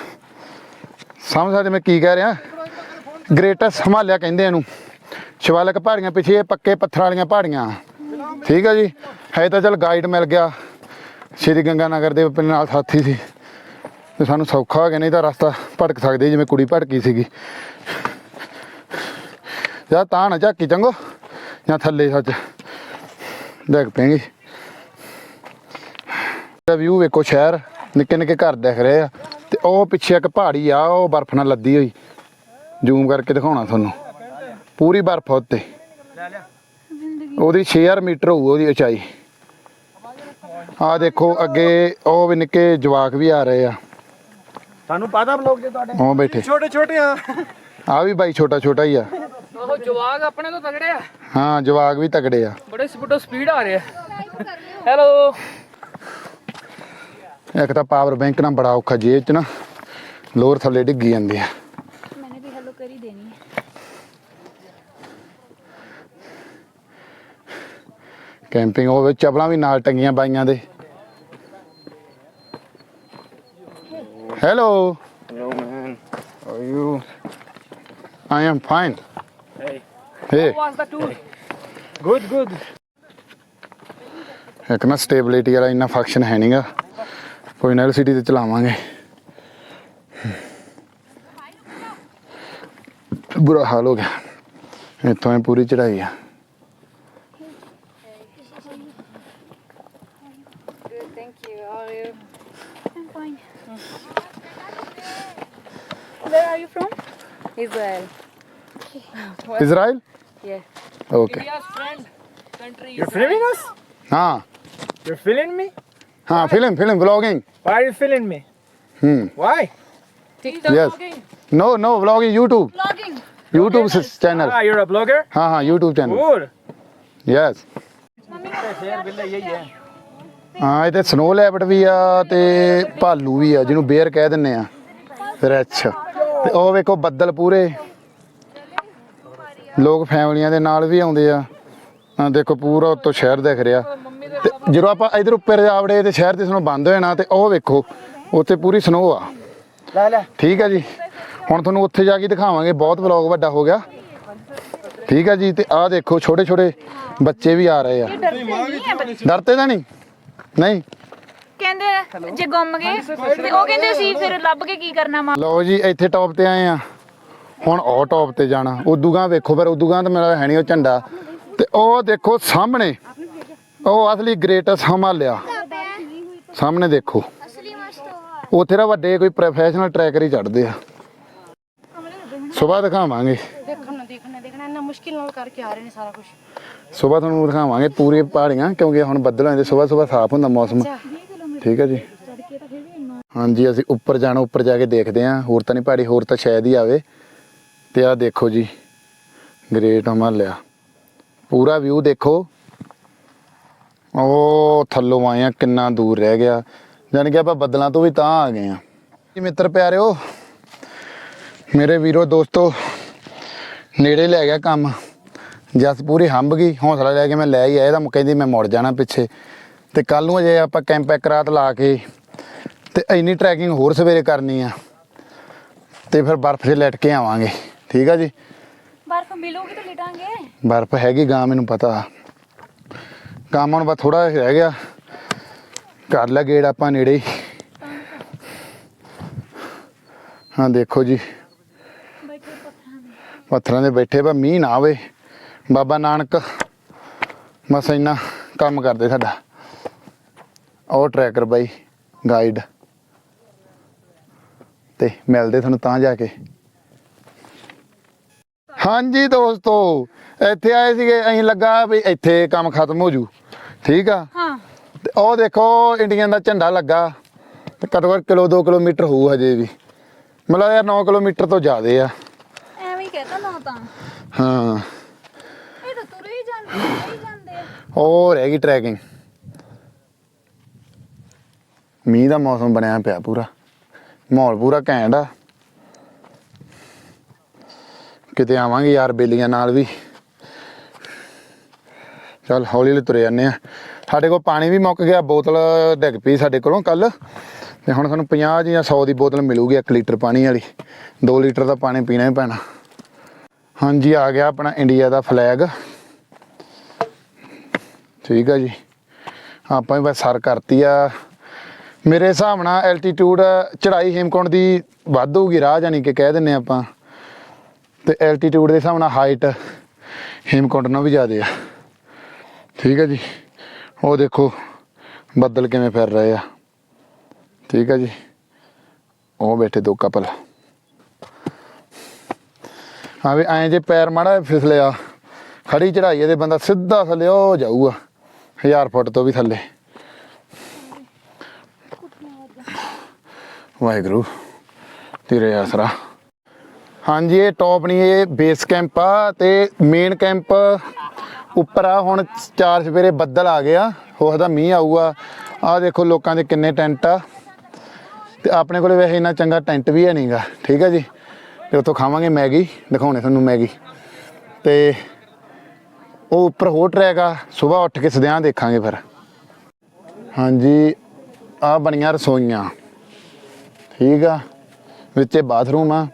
Speaker 1: ਸਮਝ ਸਕਦੇ ਮੈਂ ਕੀ ਕਹਿ ਰਿਹਾ? ਗ੍ਰੇਟਸ ਹਿਮਾਲਿਆ ਕਹਿੰਦੇ ਇਹਨੂੰ। ਸ਼ਿਵਾਲਿਕ ਪਹਾੜੀਆਂ ਪਿੱਛੇ ਪੱਕੇ ਪੱਥਰਾਂ ਵਾਲੀਆਂ ਪਹਾੜੀਆਂ। ਠੀਕ ਆ ਜੀ। ਹੈ ਤਾਂ ਚਲ ਗਾਈਡ ਮਿਲ ਗਿਆ। ਸ਼੍ਰੀ ਗੰਗਾ ਨਗਰ ਦੇ ਆਪਣੇ ਨਾਲ ਸਾਥੀ ਸੀ। ਤੇ ਸਾਨੂੰ ਸੌਖਾ ਹੋ ਗਿਆ, ਨਹੀਂ ਤਾਂ ਰਸਤਾ ਭਟਕ ਸਕਦੇ ਜਿਵੇਂ ਕੁੜੀ ਭਟਕੀ ਸੀਗੀ। ਜਾਂ ਤਾਂ ਨਾ ਝਾਕੀ ਚੰਗੋ, ਜਾਂ ਥੱਲੇ ਸੱਚ। ਡਿੱਗ ਪੈਂਗੇ। ਦਾ ਵਿਊ ਵੇਖੋ ਸ਼ਹਿਰ, ਨਿੱਕੇ ਨਿੱਕੇ ਘਰ ਦਿਖ ਰਹੇ ਆ। ਤੇ ਉਹ ਪਿੱਛੇ ਇੱਕ ਪਹਾੜੀ ਆ, ਉਹ ਬਰਫ਼ ਨਾਲ ਲੱਦੀ ਹੋਈ। ਜ਼ੂਮ ਕਰਕੇ ਦਿਖਾਉਣਾ ਤੁਹਾਨੂੰ। ਪੂਰੀ ਬਰਫ਼ ਆ ਉੱਤੇ। ਉਹਦੀ 6000 ਮੀਟਰ ਹੋਊ ਉਹਦੀ ਉਚਾਈ। ਆ ਦੇਖੋ ਅੱਗੇ ਉਹ ਵੀ ਨਿੱਕੇ ਜਵਾਕ ਵੀ ਆ ਰਹੇ ਆ।
Speaker 4: ਤੁਹਾਨੂੰ ਪਤਾ ਬਲੌਗ ਦੇ ਤੁਹਾਡੇ?
Speaker 1: ਉਹ ਬੈਠੇ।
Speaker 4: ਛੋਟੇ ਛੋਟੇ ਆ
Speaker 1: ਆ ਵੀ ਬਾਈ ਛੋਟਾ ਛੋਟਾ ਹੀ ਆ।
Speaker 6: ਉਹ ਜਵਾਗ ਆਪਣੇ ਤੋਂ ਤਗੜੇ ਆ।
Speaker 1: ਹਾਂ ਜਵਾਕ ਵੀ ਤਕੜੇ ਆ।
Speaker 6: ਬੜੇ ਸਪੀਡੋ ਸਪੀਡ ਆ ਰਹੇ ਆ। ਹੈਲੋ
Speaker 1: ਇੱਕ ਤਾਂ ਪਾਵਰ ਬੈਂਕ ਨਾਲ ਬੜਾ ਔਖਾ ਜੇਬ ਚ ਨਾ ਲੋਰ ਥੱਲੇ ਡਿੱਗੀ ਜਾਂਦੀ ਆ। ਕੈਂਪਿੰਗ ਉਹ ਵਿੱਚ ਚਪਲਾਂ ਵੀ ਨਾਲ ਟੰਗੀਆਂ ਬਾਈਆਂ ਦੇ।
Speaker 4: Hello man. How are you?
Speaker 1: I am fine.
Speaker 4: Hey
Speaker 6: was the tour
Speaker 4: Good, good.
Speaker 1: ਇੱਕ ਨਾ ਸਟੇਬਿਲਿਟੀ ਵਾਲਾ ਇੰਨਾ ਫੰਕਸ਼ਨ ਹੈ ਨਹੀਂਗਾ ਕੋਈ ਨਾ ਸਿਟੀ ਤੇ ਚਲਾਵਾਂਗੇ। ਬੁਰਾ ਹਾਲ ਹੋ ਗਿਆ। ਇੱਥੋਂ ਇਹ ਪੂਰੀ ਚੜਾਈ ਆ
Speaker 2: thank you how are you i'm fine where are you from
Speaker 7: Israel.
Speaker 1: Israel
Speaker 7: Yeah.
Speaker 1: Okay
Speaker 6: India's friend country
Speaker 4: You're filming us?
Speaker 1: ਹਾਂ
Speaker 4: You're filming me?
Speaker 1: ਹਾਂ film film vlogging
Speaker 4: Why are you filming me?
Speaker 1: Hmm
Speaker 4: Why?
Speaker 6: TikTok
Speaker 1: yes no no vlogging YouTube
Speaker 2: vlogging
Speaker 1: YouTube channel
Speaker 4: Ah, you're a blogger?
Speaker 1: ਹਾਂ ਹਾਂ YouTube channel
Speaker 4: Cool.
Speaker 1: Yes
Speaker 4: ਸ਼ੇਰ ਬਿੱਲਾ ਯਹੀ ਹੈ
Speaker 1: ਹਾਂ ਇਹਦੇ snow ਲੈਪਟ ਵੀ ਆ ਤੇ ਭਾਲੂ ਵੀ ਆ ਜਿਹਨੂੰ ਬੇਅਰ ਕਹਿ ਦਿੰਨੇ ਆ ਫਿਰ ਅੱਛਾ ਤੇ ਉਹ ਵੇਖੋ ਬੱਦਲ ਪੂਰੇ। ਲੋਕ ਫੈਮਲੀਆਂ ਦੇ ਨਾਲ ਵੀ ਆਉਂਦੇ ਆ। ਆ ਦੇਖੋ ਪੂਰਾ ਉੱਤੋਂ ਸ਼ਹਿਰ ਦਿਖ ਰਿਹਾ। ਤੇ ਜਦੋਂ ਆਪਾਂ ਇਧਰ ਉੱਪਰ ਜਾਵੜੇ ਤੇ ਸ਼ਹਿਰ ਤੇ ਸਾਨੂੰ ਬੰਦ ਹੋ ਜਾਣਾ ਤੇ ਉਹ ਵੇਖੋ ਉੱਥੇ ਪੂਰੀ ਸਨੋ ਆ।
Speaker 4: ਲੈ ਲੈ।
Speaker 1: ਠੀਕ ਆ ਜੀ। ਹੁਣ ਤੁਹਾਨੂੰ ਉੱਥੇ ਜਾ ਕੇ ਦਿਖਾਵਾਂਗੇ ਬਹੁਤ ਵਲੌਗ ਵੱਡਾ ਹੋ ਗਿਆ। ਠੀਕ ਆ ਜੀ ਤੇ ਆਹ ਦੇਖੋ ਛੋਟੇ ਛੋਟੇ ਬੱਚੇ ਵੀ ਆ ਰਹੇ ਆ। ਡਰਤੇ ਤਾਂ ਨਹੀਂ? ਨਹੀਂ?
Speaker 2: ਕਹਿੰਦੇ ਜੇ ਗੁੰਮ ਗਏ ਤੇ ਉਹ ਕਹਿੰਦੇ ਸੀ ਫਿਰ ਲੱਭ ਕੇ ਕੀ ਕਰਨਾ ਮਾ
Speaker 1: ਲਓ ਜੀ ਇੱਥੇ ਟੌਪ ਤੇ ਆਏ ਆ। ਹੁਣ ਉਹ ਟੌਪ ਤੇ ਜਾਣਾ। ਉਦੋਂ ਗਾਂ ਵੇਖੋ ਫਿਰ ਉਦੋਂ ਗਾਂ ਤਾਂ ਮੇਰਾ ਹੈ ਨਹੀਂ ਉਹ ਝੰਡਾ। ਤੇ ਉਹ ਦੇਖੋ ਸਾਹਮਣੇ ਉਹ ਅਸਲੀ ਗ੍ਰੇਟਸ ਹਿਮਾਲਿਆ। ਸਾਹਮਣੇ ਦੇਖੋ। ਉੱਥੇ ਦਾ ਵੱਡੇ ਕੋਈ ਪ੍ਰੋਫੈਸ਼ਨਲ ਟਰੈਕਰ ਹੀ ਚੜਦੇ ਆ। ਸਵੇਰ ਦਿਖਾਵਾਂਗੇ।
Speaker 7: ਦੇਖਣਾ ਦੇਖਣਾ ਦੇਖਣਾ ਇੰਨਾ ਮੁਸ਼ਕਿਲ ਨਾਲ ਕਰਕੇ ਆ ਰਹੇ ਨੇ ਸਾਰਾ ਕੁਝ
Speaker 1: ਸਵੇਰ ਤੁਹਾਨੂੰ ਦਿਖਾਵਾਂਗੇ ਪੂਰੀ ਪਹਾੜੀਆਂ ਕਿਉਂਕਿ ਹੁਣ ਬੱਦਲ ਹੁੰਦੇ ਸਵੇਰ ਸਵੇਰ ਸਾਫ਼ ਹੁੰਦਾ ਮੌਸਮ। ਠੀਕ ਹੈ ਜੀ? ਹਾਂਜੀ, ਅਸੀਂ ਉੱਪਰ ਜਾਣਾ, ਉੱਪਰ ਜਾ ਕੇ ਦੇਖਦੇ ਹਾਂ ਹੋਰ ਤਾਂ ਨਹੀਂ ਪਹਾੜੀ ਹੋਰ ਤਾਂ ਸ਼ਾਇਦ ਹੀ ਆਵੇ। ਤੇ ਆਹ ਦੇਖੋ ਜੀ, ਗ੍ਰੇਟ ਹਿਮਾਲਿਆ ਪੂਰਾ ਵਿਊ ਦੇਖੋ। ਉਹ ਥੱਲੋਂ ਆਏ ਆ, ਕਿੰਨਾ ਦੂਰ ਰਹਿ ਗਿਆ। ਜਾਣੀ ਕਿ ਆਪਾਂ ਬੱਦਲਾਂ ਤੋਂ ਵੀ ਤਾਂ ਆ ਗਏ ਆ। ਜੀ ਮਿੱਤਰ ਪਿਆਰਿਓ, ਮੇਰੇ ਵੀਰੋ, ਦੋਸਤੋ, ਨੇੜੇ ਲੈ ਗਿਆ ਕੰਮ। ਜਸ ਪੂਰੀ ਹੰਬ ਗਈ। ਹੌਸਲਾ ਲੈ ਕੇ ਮੈਂ ਲੈ ਹੀ ਆਇਆ ਤਾਂ ਕਹਿੰਦੀ ਮੈਂ ਮੁੜ ਜਾਣਾ ਪਿੱਛੇ। ਤੇ ਕੱਲ ਨੂੰ ਅਜੇ ਆਪਾਂ ਕੈਂਪ ਇੱਕ ਰਾਤ ਲਾ ਕੇ ਤੇ ਇੰਨੀ ਟਰੈਕਿੰਗ ਹੋਰ ਸਵੇਰੇ ਕਰਨੀ ਆ। ਤੇ ਫਿਰ ਬਰਫ਼ 'ਚ ਲੈਟ ਕੇ ਆਵਾਂਗੇ। ਠੀਕ ਆ ਜੀ?
Speaker 2: ਬਰਫ ਮਿਲੂਗੀ ਤਾਂ ਲਿਟਾਂਗੇ।
Speaker 1: ਬਰਫ਼ ਹੈਗੀ ਗਾਂ ਮੈਨੂੰ ਪਤਾ। ਕੰਮ ਹੁਣ ਬਸ ਥੋੜਾ ਰਹਿ ਗਿਆ। ਕਰ ਲੈ ਗੇੜ ਆਪਾਂ ਨੇੜੇ ਹੀ। ਹਾਂ ਦੇਖੋ ਜੀ। ਪੱਥਰਾਂ ਦੇ। ਬੈਠੇ ਬਾ ਮੀਂਹ ਨਾ ਆਵੇ। ਬਾਬਾ ਨਾਨਕ ਬਸ ਇੰਨਾ ਕੰਮ ਕਰਦੇ ਸਾਡਾ। ਉਹ ਟਰੈਕਰ ਬਾਈ ਗਾਈਡ ਤੇ ਮਿਲਦੇ ਤੁਹਾਨੂੰ ਤਾਂ ਜਾ ਕੇ। ਹਾਂਜੀ ਦੋਸਤੋ ਇੱਥੇ ਆਏ ਸੀਗੇ ਅਸੀਂ ਲੱਗਾ ਵੀ ਇੱਥੇ ਕੰਮ ਖਤਮ ਹੋ ਜੂ। ਠੀਕ ਆ?
Speaker 2: ਹਾਂ।
Speaker 1: ਤੇ ਉਹ ਦੇਖੋ ਇੰਡੀਅਨ ਦਾ ਝੰਡਾ ਲੱਗਾ। ਤੇ ਘੱਟੋ ਘੱਟ ਕਿਲੋ 2 ਕਿਲੋਮੀਟਰ ਹੋਊ ਹਜੇ ਵੀ। ਮਤਲਬ ਯਾਰ 9 ਕਿਲੋਮੀਟਰ ਤੋਂ ਜ਼ਿਆਦੇ ਆ।
Speaker 2: ਐਵੇਂ ਹੀ ਕਹਤਾ ਨਾ ਤਾਂ।
Speaker 1: ਹਾਂ।
Speaker 2: ਇਹ ਤਾਂ ਤੁਰੇ ਹੀ ਜਾਂਦੇ ਹੀ ਜਾਂਦੇ।
Speaker 1: ਉਹ ਰਹਿ ਗਈ ਟਰੈਕਿੰਗ ਮੀਂਹ ਦਾ ਮੌਸਮ ਬਣਿਆ ਪਿਆ ਪੂਰਾ। ਮਾਹੌਲ ਪੂਰਾ ਘੈਂਟ ਆ। ਕਿਤੇ ਆਵਾਂਗੇ ਯਾਰ ਬੇਲੀਆਂ ਨਾਲ ਵੀ। ਚੱਲ ਹੌਲੀ ਹੌਲੀ ਤੁਰੇ ਜਾਂਦੇ ਆ। ਸਾਡੇ ਕੋਲ ਪਾਣੀ ਵੀ ਮੁੱਕ ਗਿਆ, ਬੋਤਲ ਡਿੱਗ ਪਈ ਸਾਡੇ ਕੋਲੋਂ ਕੱਲ ਤੇ ਹੁਣ ਸਾਨੂੰ 50 ਜਾਂ 100 ਦੀ ਬੋਤਲ ਮਿਲੂਗੀ 1 ਲੀਟਰ ਪਾਣੀ ਵਾਲੀ। 2 ਲੀਟਰ ਦਾ ਪਾਣੀ ਪੀਣਾ ਹੀ ਪੈਣਾ। ਹਾਂਜੀ, ਆ ਗਿਆ ਆਪਣਾ ਇੰਡੀਆ ਦਾ ਫਲੈਗ। ਠੀਕ ਆ ਜੀ। ਆਪਾਂ ਵੀ ਬਸ ਸਰ ਕਰਤੀ ਆ। ਮੇਰੇ ਹਿਸਾਬ ਨਾਲ ਐਲਟੀਟਿਊਡ ਚੜਾਈ ਹੇਮਕੁੰਡ ਦੀ ਵੱਧ ਹੋਊਗੀ, ਰਾਹ ਜਾਨੀ ਕਿ ਕਹਿ ਦਿੰਨੇ ਆਪਾਂ। ਤੇ ਐਲਟੀਟਿਊਡ ਦੇ ਹਿਸਾਬ ਨਾਲ ਹਾਈਟ ਹੇਮਕੁੰਟ ਨਾਲੋਂ ਵੀ ਜ਼ਿਆਦਾ ਆ। ਠੀਕ ਹੈ ਜੀ? ਉਹ ਦੇਖੋ ਬੱਦਲ ਕਿਵੇਂ ਫਿਰ ਰਹੇ ਆ। ਠੀਕ ਹੈ ਜੀ? ਉਹ ਬੈਠੇ ਦੋ ਕਪਲ ਹਾਂ ਵੀ ਐਂ ਜੇ ਪੈਰ ਮਾੜਾ ਜਿਹਾ ਫਿਸਲਿਆ ਖੜੀ ਚੜਾਈ ਇਹਦੇ ਬੰਦਾ ਸਿੱਧਾ ਥੱਲੇ ਉਹ ਜਾਊਗਾ 1000 ਫੁੱਟ ਤੋਂ ਵੀ ਥੱਲੇ। ਵਾਹਿਗੁਰੂ, ਤੇਰੇ ਆਸਰਾ। ਹਾਂਜੀ, ਇਹ ਟੌਪ ਨਹੀਂ ਇਹ ਬੇਸ ਕੈਂਪ ਆ ਤੇ ਮੇਨ ਕੈਂਪ ਉੱਪਰ ਆ। ਹੁਣ ਚਾਰ ਸਵੇਰੇ ਬੱਦਲ ਆ ਗਿਆ ਹੋ ਸਕਦਾ ਮੀਂਹ ਆਊਗਾ। ਆ ਦੇਖੋ ਲੋਕਾਂ ਦੇ ਕਿੰਨੇ ਟੈਂਟ ਆ। ਤੇ ਆਪਣੇ ਕੋਲੇ ਵੈਸੇ ਇੰਨਾ ਚੰਗਾ ਟੈਂਟ ਵੀ ਹੈ ਨਹੀਂਗਾ। ਠੀਕ ਹੈ ਜੀ? ਤੇ ਉੱਥੋਂ ਖਾਵਾਂਗੇ ਮੈਗੀ। ਦਿਖਾਉਣੇ ਤੁਹਾਨੂੰ ਮੈਗੀ। ਤੇ ਉਹ ਉੱਪਰ ਹੋਰ ਟਰੈਕ ਆ। ਸਵੇਰ ਉੱਠ ਕੇ ਸਦਿਆਂ ਦੇਖਾਂਗੇ ਫਿਰ। ਹਾਂਜੀ ਆ ਬਣੀਆਂ ਰਸੋਈਆਂ। ਠੀਕ ਆ? ਵਿੱਚੇ ਬਾਥਰੂਮ ਆ।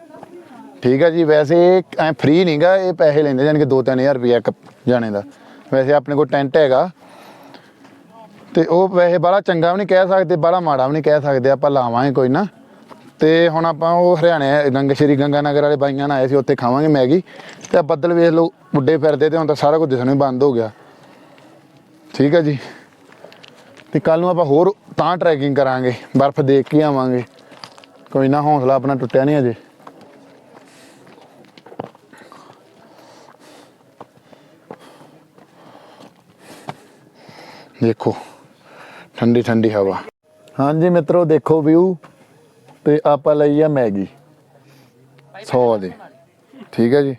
Speaker 1: ਠੀਕ ਆ ਜੀ, ਵੈਸੇ ਇਹ ਐ ਫ੍ਰੀ ਨਹੀਂਗਾ ਇਹ ਪੈਸੇ ਲੈਂਦੇ ਜਾਨ ਕਿ 2-3000 ਰੁਪਏ ਇੱਕ ਜਾਣੇ ਦਾ। ਵੈਸੇ ਆਪਣੇ ਕੋਲ ਟੈਂਟ ਹੈਗਾ। ਤੇ ਉਹ ਵੈਸੇ ਬੜਾ ਚੰਗਾ ਵੀ ਨਹੀਂ ਕਹਿ ਸਕਦੇ ਬੜਾ ਮਾੜਾ ਵੀ ਨਹੀਂ ਕਹਿ ਸਕਦੇ, ਆਪਾਂ ਲਾਵਾਂਗੇ ਕੋਈ ਨਾ। ਤੇ ਹੁਣ ਆਪਾਂ ਉਹ ਹਰਿਆਣੇ ਗੰਗਾ ਸ਼੍ਰੀ ਗੰਗਾ ਨਗਰ ਵਾਲੇ ਬਾਈਆਂ ਨਾਲ ਆਏ ਸੀ, ਉੱਥੇ ਖਾਵਾਂਗੇ ਮੈਗੀ। ਤੇ ਆਹ ਬੱਦਲ ਵੇਖ ਲਓ ਉੱਡੇ ਫਿਰਦੇ ਤੇ ਹੁਣ ਤਾਂ ਸਾਰਾ ਕੁਝ ਦਿਸਣਾ ਹੀ ਬੰਦ ਹੋ ਗਿਆ। ਠੀਕ ਹੈ ਜੀ। ਤੇ ਕੱਲ ਨੂੰ ਆਪਾਂ ਹੋਰ ਤਾਂ ਟਰੈਕਿੰਗ ਕਰਾਂਗੇ, ਬਰਫ਼ ਦੇਖ ਕੇ ਆਵਾਂਗੇ। ਕੋਈ ਨਾ ਹੌਸਲਾ ਆਪਣਾ ਟੁੱਟਿਆ ਨਹੀਂ ਅਜੇ। ਦੇਖੋ, ਠੰਡੀ ਠੰਡੀ ਹਵਾ। ਹਾਂਜੀ ਮਿੱਤਰੋ, ਦੇਖੋ ਵਿਊ, ਤੇ ਆਪਾਂ ਲਈ ਆ ਮੈਗੀ। 100 ਦੀ। ਠੀਕ ਹੈ ਜੀ?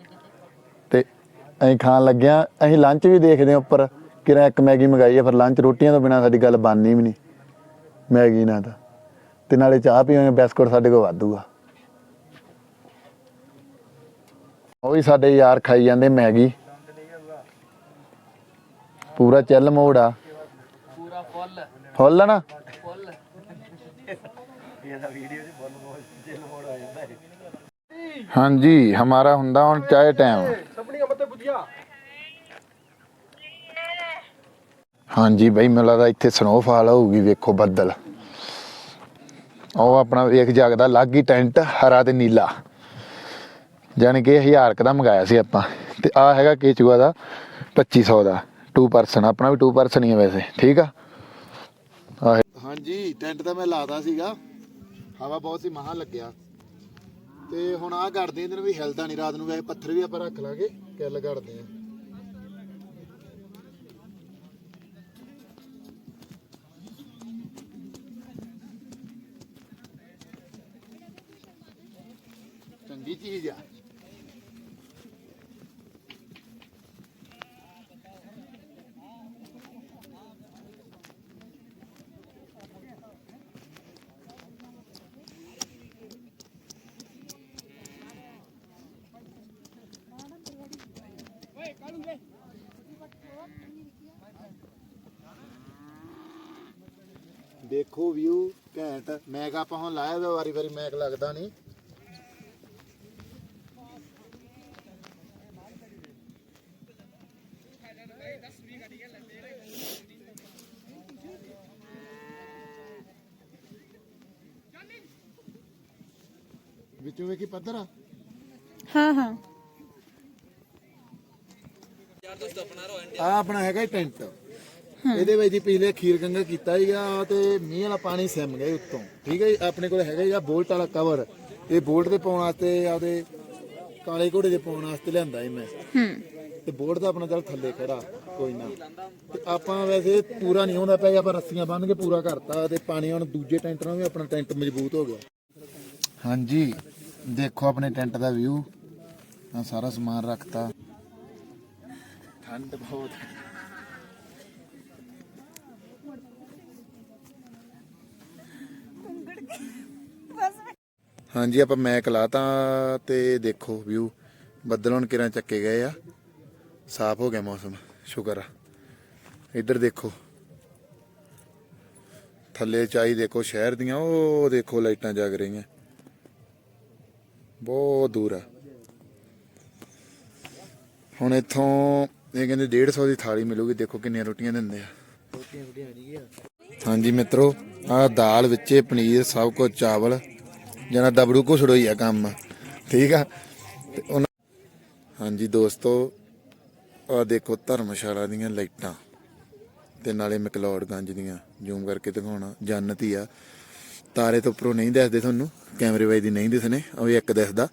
Speaker 1: ਤੇ ਅਸੀਂ ਖਾਣ ਲੱਗਿਆ ਅਸੀਂ ਲੰਚ ਵੀ ਦੇਖਦੇ ਹਾਂ ਉੱਪਰ ਕਿਰਾ ਇੱਕ ਮੈਗੀ ਮੰਗਾਈ ਆ ਫਿਰ ਲੰਚ ਰੋਟੀਆਂ ਤੋਂ ਬਿਨਾ ਸਾਡੀ ਗੱਲ ਬਣਨੀ ਵੀ ਨਹੀਂ। ਮੈਗੀ ਨਾਲ ਤਾਂ। ਤੇ ਨਾਲੇ ਚਾਹ ਪੀਵਾਂਗੇ ਬਿਸਕੁਟ ਸਾਡੇ ਕੋਲ ਵਾਧੂ ਆ। ਉਹ ਵੀ ਸਾਡੇ ਯਾਰ ਖਾਈ ਜਾਂਦੇ ਮੈਗੀ। ਪੂਰਾ ਚੱਲ ਮੋੜ ਆ।
Speaker 6: ਪੂਰਾ ਫੁੱਲ।
Speaker 1: ਫੁੱਲ ਆ ਨਾ?
Speaker 6: ਫੁੱਲ।
Speaker 1: ਹਾਂਜੀ ਹਮਾਰਾ ਹੁੰਦਾ ਹੁਣ ਚਾਹੇ ਟਾਈਮ ਹਾਂਜੀ ਬਈ ਮੈਨੂੰ ਲੱਗਦਾ ਇੱਥੇ ਸਨੋਫਾਲ ਹੋਊਗੀ ਵੇਖੋ ਬੱਦਲ। ਉਹ ਆਪਣਾ ਵੇਖ ਜਗਦਾ ਲੱਗ ਹੀ ਟੈਂਟ, ਹਰਾ ਤੇ ਨੀਲਾ। ਜਾਣੀ ਕਿ 1000 ਕ ਦਾ ਮੰਗਾਇਆ ਸੀ ਆਪਾਂ। ਤੇ ਆ ਹੈਗਾ ਕੇਚੂਆ ਦਾ 2500 ਦਾ। 2 ਪਰਸਨ ਆਪਣਾ ਵੀ 2 ਪਰਸਨ ਹੀ ਹੈ ਵੈਸੇ, ਠੀਕ ਆ? ਹਾਂਜੀ, ਟੈਂਟ ਤਾਂ ਮੈਂ ਲਾਦਾ ਸੀਗਾ। ਹਵਾ ਬਹੁਤ ਸੀ, ਮਹਾ ਲੱਗਿਆ। ਤੇ ਹੁਣ ਆਹ ਗੜਦੇ ਇਹਦੇ ਵੀ ਹਿਲਦਾ ਨਹੀਂ ਰਾਤ ਨੂੰ ਵੈਸੇ ਪੱਥਰ ਵੀ ਆਪਾਂ ਰੱਖ ਲਾਂਗੇ, ਕਿੱਲ ਗੜਦੇ ਆ। ਚੰਗੀ ਚੀਜ਼ ਆ ਦੇਖੋ ਵਿਊ, ਘੈਂਟ। ਮੈਕ ਆਪਾਂ ਹੁਣ ਲਾਇਆ ਹੋਇਆ ਵਾਰੀ ਵਾਰੀ ਮੈਕ ਲੱਗਦਾ ਨਹੀਂ ਵਿੱਚੋਂ ਵੇਖੀ ਪੱਧਰ ਆ
Speaker 2: ਹਾਂ ਹਾਂ
Speaker 1: ਆ ਆਪਣਾ ਹੈਗਾ ਟੈਂਟ। ਇਹਦੇ ਵਿੱਚ ਜੀ ਪਿਛਲੇ ਖੀਰ ਗੰਗਾ ਕੀਤਾ ਹੀਗਾ ਤੇ ਮੀਂਹ ਵਾਲਾ ਪਾਣੀ ਸਿਮ ਗਿਆ ਜੀ ਉੱਤੋਂ। ਠੀਕ ਹੈ ਜੀ ਆਪਣੇ ਕੋਲ ਹੈਗਾ ਹੀਗਾ ਬੋਲਟ ਵਾਲਾ ਕਵਰ ਇਹ ਬੋਲਟ ਤੇ ਪਾਉਣ ਵਾਸਤੇ ਆਪਦੇ ਕਾਲੇ ਘੋੜੇ ਦੇ ਪਾਉਣ ਵਾਸਤੇ ਲਿਆਂਦਾ ਸੀ ਮੈਂ।
Speaker 2: ਹੂੰ।
Speaker 1: ਤੇ ਬੋਰਡ ਦਾ ਆਪਣਾ ਚੱਲ ਥੱਲੇ ਖੜਾ ਕੋਈ ਨਾ। ਤੇ ਆਪਾਂ ਵੈਸੇ ਪੂਰਾ ਨਹੀਂ ਹੁੰਦਾ ਪਿਆ ਆਪਾਂ ਰੱਸੀਆਂ ਬੰਨ ਕੇ ਪੂਰਾ ਕਰਤਾ ਤੇ ਪਾਣੀ ਹੁਣ ਦੂਜੇ ਟੈਂਟ ਨਾਲ ਵੀ ਆਪਣਾ ਟੈਂਟ ਮਜ਼ਬੂਤ ਹੋ ਗਿਆ। ਹਾਂਜੀ ਦੇਖੋ ਆਪਣੇ ਟੈਂਟ ਦਾ ਵਿਊ ਆ ਸਾਰਾ ਸਮਾਨ ਰੱਖਤਾ। ਠੰਡ ਬਹੁਤ ਹਾਂਜੀ, ਆਪਾਂ ਮੈਕ ਲਾਤਾ ਤੇ ਦੇਖੋ ਵਿਊ ਬੱਦਲ ਹੁਣ ਕਿਰਾਂ ਚੱਕੇ ਗਏ ਆ। ਸਾਫ਼ ਹੋ ਗਿਆ ਮੌਸਮ, ਸ਼ੁਕਰ ਆ। ਇੱਧਰ ਦੇਖੋ। ਥੱਲੇ ਚਾਈ ਦੇਖੋ, ਸ਼ਹਿਰ ਦੀਆਂ, ਉਹ ਦੇਖੋ ਲਾਈਟਾਂ ਜਗ ਰਹੀਆਂ। ਬਹੁਤ ਦੂਰ ਆ। ਹੁਣ ਇੱਥੋਂ ਇਹ ਕਹਿੰਦੇ 150 ਦੀ ਥਾਲੀ ਮਿਲੂਗੀ ਦੇਖੋ ਕਿੰਨੀਆਂ ਰੋਟੀਆਂ ਦਿੰਦੇ ਆ। ਹਾਂਜੀ ਮਿੱਤਰੋ ਆ ਦਾਲ ਵਿੱਚੇ ਪਨੀਰ ਸਭ ਕੁਝ ਚਾਵਲ ਜਨਾ ਦਬੜੂ ਘੁਸੜੋ ਹੀ ਆ ਕੰਮ। ਠੀਕ ਆ? ਤੇ ਉਹਨਾਂ ਹਾਂਜੀ ਦੋਸਤੋ ਆ ਦੇਖੋ ਧਰਮਸ਼ਾਲਾ ਦੀਆਂ ਲਾਈਟਾਂ ਤੇ ਨਾਲੇ ਮਕਲੌੜਗੰਜ ਦੀਆਂ ਜ਼ੂਮ ਕਰਕੇ ਦਿਖਾਉਣਾ ਜੰਨਤ ਹੀ ਆ। ਤਾਰੇ ਤੋਂ ਉੱਪਰੋਂ ਨਹੀਂ ਦਿਸਦੇ ਤੁਹਾਨੂੰ ਕੈਮਰੇ ਵਾਈ ਦੀ ਨਹੀਂ ਦਿਸਨੇ ਉਹ ਇੱਕ ਦਿਸਦਾ।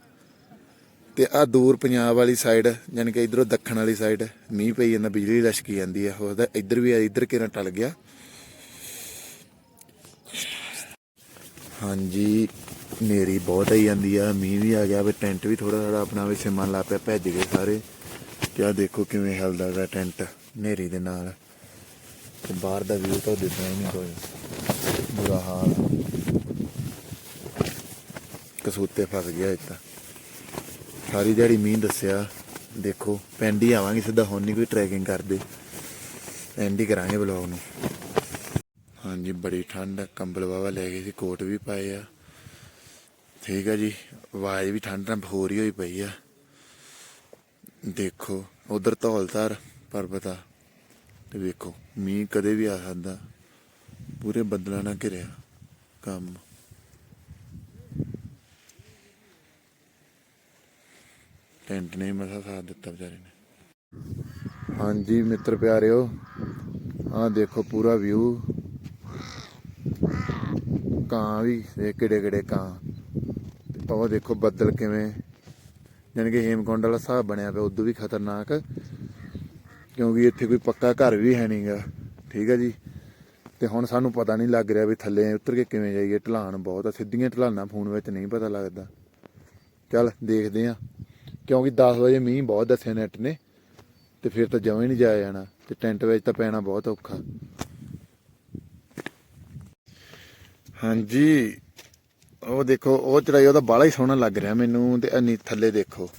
Speaker 1: ਤੇ ਆ ਦੂਰ ਪੰਜਾਬ ਵਾਲੀ ਸਾਈਡ ਯਾਨੀ ਕਿ ਇਧਰੋਂ ਦੱਖਣ ਵਾਲੀ ਸਾਈਡ ਮੀਂਹ ਪਈ ਜਾਂਦਾ, ਬਿਜਲੀ ਲਸ਼ਕੀ ਜਾਂਦੀ ਆ ਉਹਦਾ ਇੱਧਰ ਵੀ ਆ, ਇੱਧਰ ਕਿਰਾਂ ਟਲ ਗਿਆ। ਹਾਂਜੀ ਨੇਰੀ ਬਹੁਤ ਆਈ ਜਾਂਦੀ ਆ, ਮੀਂਹ ਵੀ ਆ ਗਿਆ ਵੀ ਟੈਂਟ ਵੀ ਥੋੜਾ ਥੋੜਾ ਆਪਣਾ ਵੀ ਸਿਮਣ ਲਾ ਪਿਆ, ਭੱਜ ਗਏ ਸਾਰੇ। ਤੇ ਆਹ ਦੇਖੋ ਕਿਵੇਂ ਹਿਲਦਾ ਦਾ ਟੈਂਟ ਨੇਰੀ ਦੇ ਨਾਲ। ਤੇ ਬਾਹਰ ਦਾ ਵਿਊ ਤਾਂ ਦਿਖਦਾ ਹੀ ਨਹੀਂ ਕੋਈ। ਬੁਰਾ ਹਾਲ। ਕਸੂਤੇ ਫਸ ਗਿਆ ਇੱਥੇ ਸਾਰੀ ਦਿਹਾੜੀ ਮੀਂਹ ਦੱਸਿਆ, ਦੇਖੋ, ਪਿੰਡ ਹੀ ਆਵਾਂਗੇ ਸਿੱਧਾ, ਹੁਣ ਨਹੀਂ ਕੋਈ ਟਰੈਕਿੰਗ ਕਰਦੇ। ਐਂਡ ਹੀ ਕਰਾਂਗੇ ਬਲੌਗ ਨੂੰ। ਹਾਂਜੀ, ਬੜੀ ਠੰਡ ਆ, ਕੰਬਲ ਵਾਵਾ ਲੈ ਗਏ ਸੀ, ਕੋਟ ਵੀ ਪਾਏ ਆ। ਠੀਕ ਆ ਜੀ, ਆਵਾਜ਼ ਵੀ ਠੰਡ ਨਾਲ ਹੋ ਰਹੀ ਹੋਈ ਪਈ ਆ। ਦੇਖੋ, ਉਧਰ ਧੌਲਤਾਰ ਪਰਬਤ ਆ, ਤੇ ਵੇਖੋ, ਮੀਂਹ ਕਦੇ ਵੀ ਆ ਸਕਦਾ। ਪੂਰੇ ਬੱਦਲਾਂ ਨਾਲ ਘਿਰਿਆ ਕੰਮ। ਟੈਂਟ ਨੇ ਮਸਾ ਸਾਥ ਦਿੱਤਾ ਵਿਚਾਰੇ ਨੇ। ਹਾਂਜੀ ਮਿੱਤਰ ਪਿਆਰਿਓ, ਆਹ ਦੇਖੋ ਪੂਰਾ ਵਿਊ ਕਾਂ ਵੀ, ਇਹ ਕਿਹੜੇ ਕਿਹੜੇ ਕਾਂ। ਤੇ ਉਹ ਦੇਖੋ ਬੱਦਲ ਕਿਵੇਂ। ਜਾਣੀ ਕਿ ਹੇਮਕੁੰਡ ਵਾਲਾ ਹਿਸਾਬ ਬਣਿਆ ਪਿਆ, ਉਦੋਂ ਵੀ ਖਤਰਨਾਕ। ਕਿਉਂਕਿ ਇੱਥੇ ਕੋਈ ਪੱਕਾ ਘਰ ਵੀ ਹੈ ਨਹੀਂਗਾ ਠੀਕ ਹੈ ਜੀ? ਤੇ ਹੁਣ ਸਾਨੂੰ ਪਤਾ ਨਹੀਂ ਲੱਗ ਰਿਹਾ ਵੀ ਥੱਲੇ ਉਤਰ ਕੇ ਕਿਵੇਂ ਜਾਈਏ। ਢਲਾਣ ਬਹੁਤ ਆ, ਸਿੱਧੀਆਂ ਢਲਾਨਾਂ ਫੋਨ ਵਿੱਚ ਨਹੀਂ ਪਤਾ ਲੱਗਦਾ। ਚੱਲ ਦੇਖਦੇ ਆ। ਕਿਉਂਕਿ 10 ਵਜੇ ਮੀਂਹ ਬਹੁਤ ਦੱਸਿਆ ਨੈਟ ਨੇ, ਤੇ ਫਿਰ ਤਾਂ ਜਮਾਂ ਹੀ ਨਹੀਂ ਜਾਇਆ ਜਾਣਾ, ਤੇ ਟੈਂਟ ਵਿੱਚ ਤਾਂ ਪੈਣਾ ਬਹੁਤ ਔਖਾ। ਹਾਂਜੀ, ਉਹ ਦੇਖੋ, ਉਹ ਚੜਾਈ ਉਹਦਾ ਬਾਲਾ ਹੀ ਸੋਹਣਾ ਲੱਗ ਰਿਹਾ ਮੈਨੂੰ, ਤੇ ਇੰਨੀ ਥੱਲੇ ਦੇਖੋ।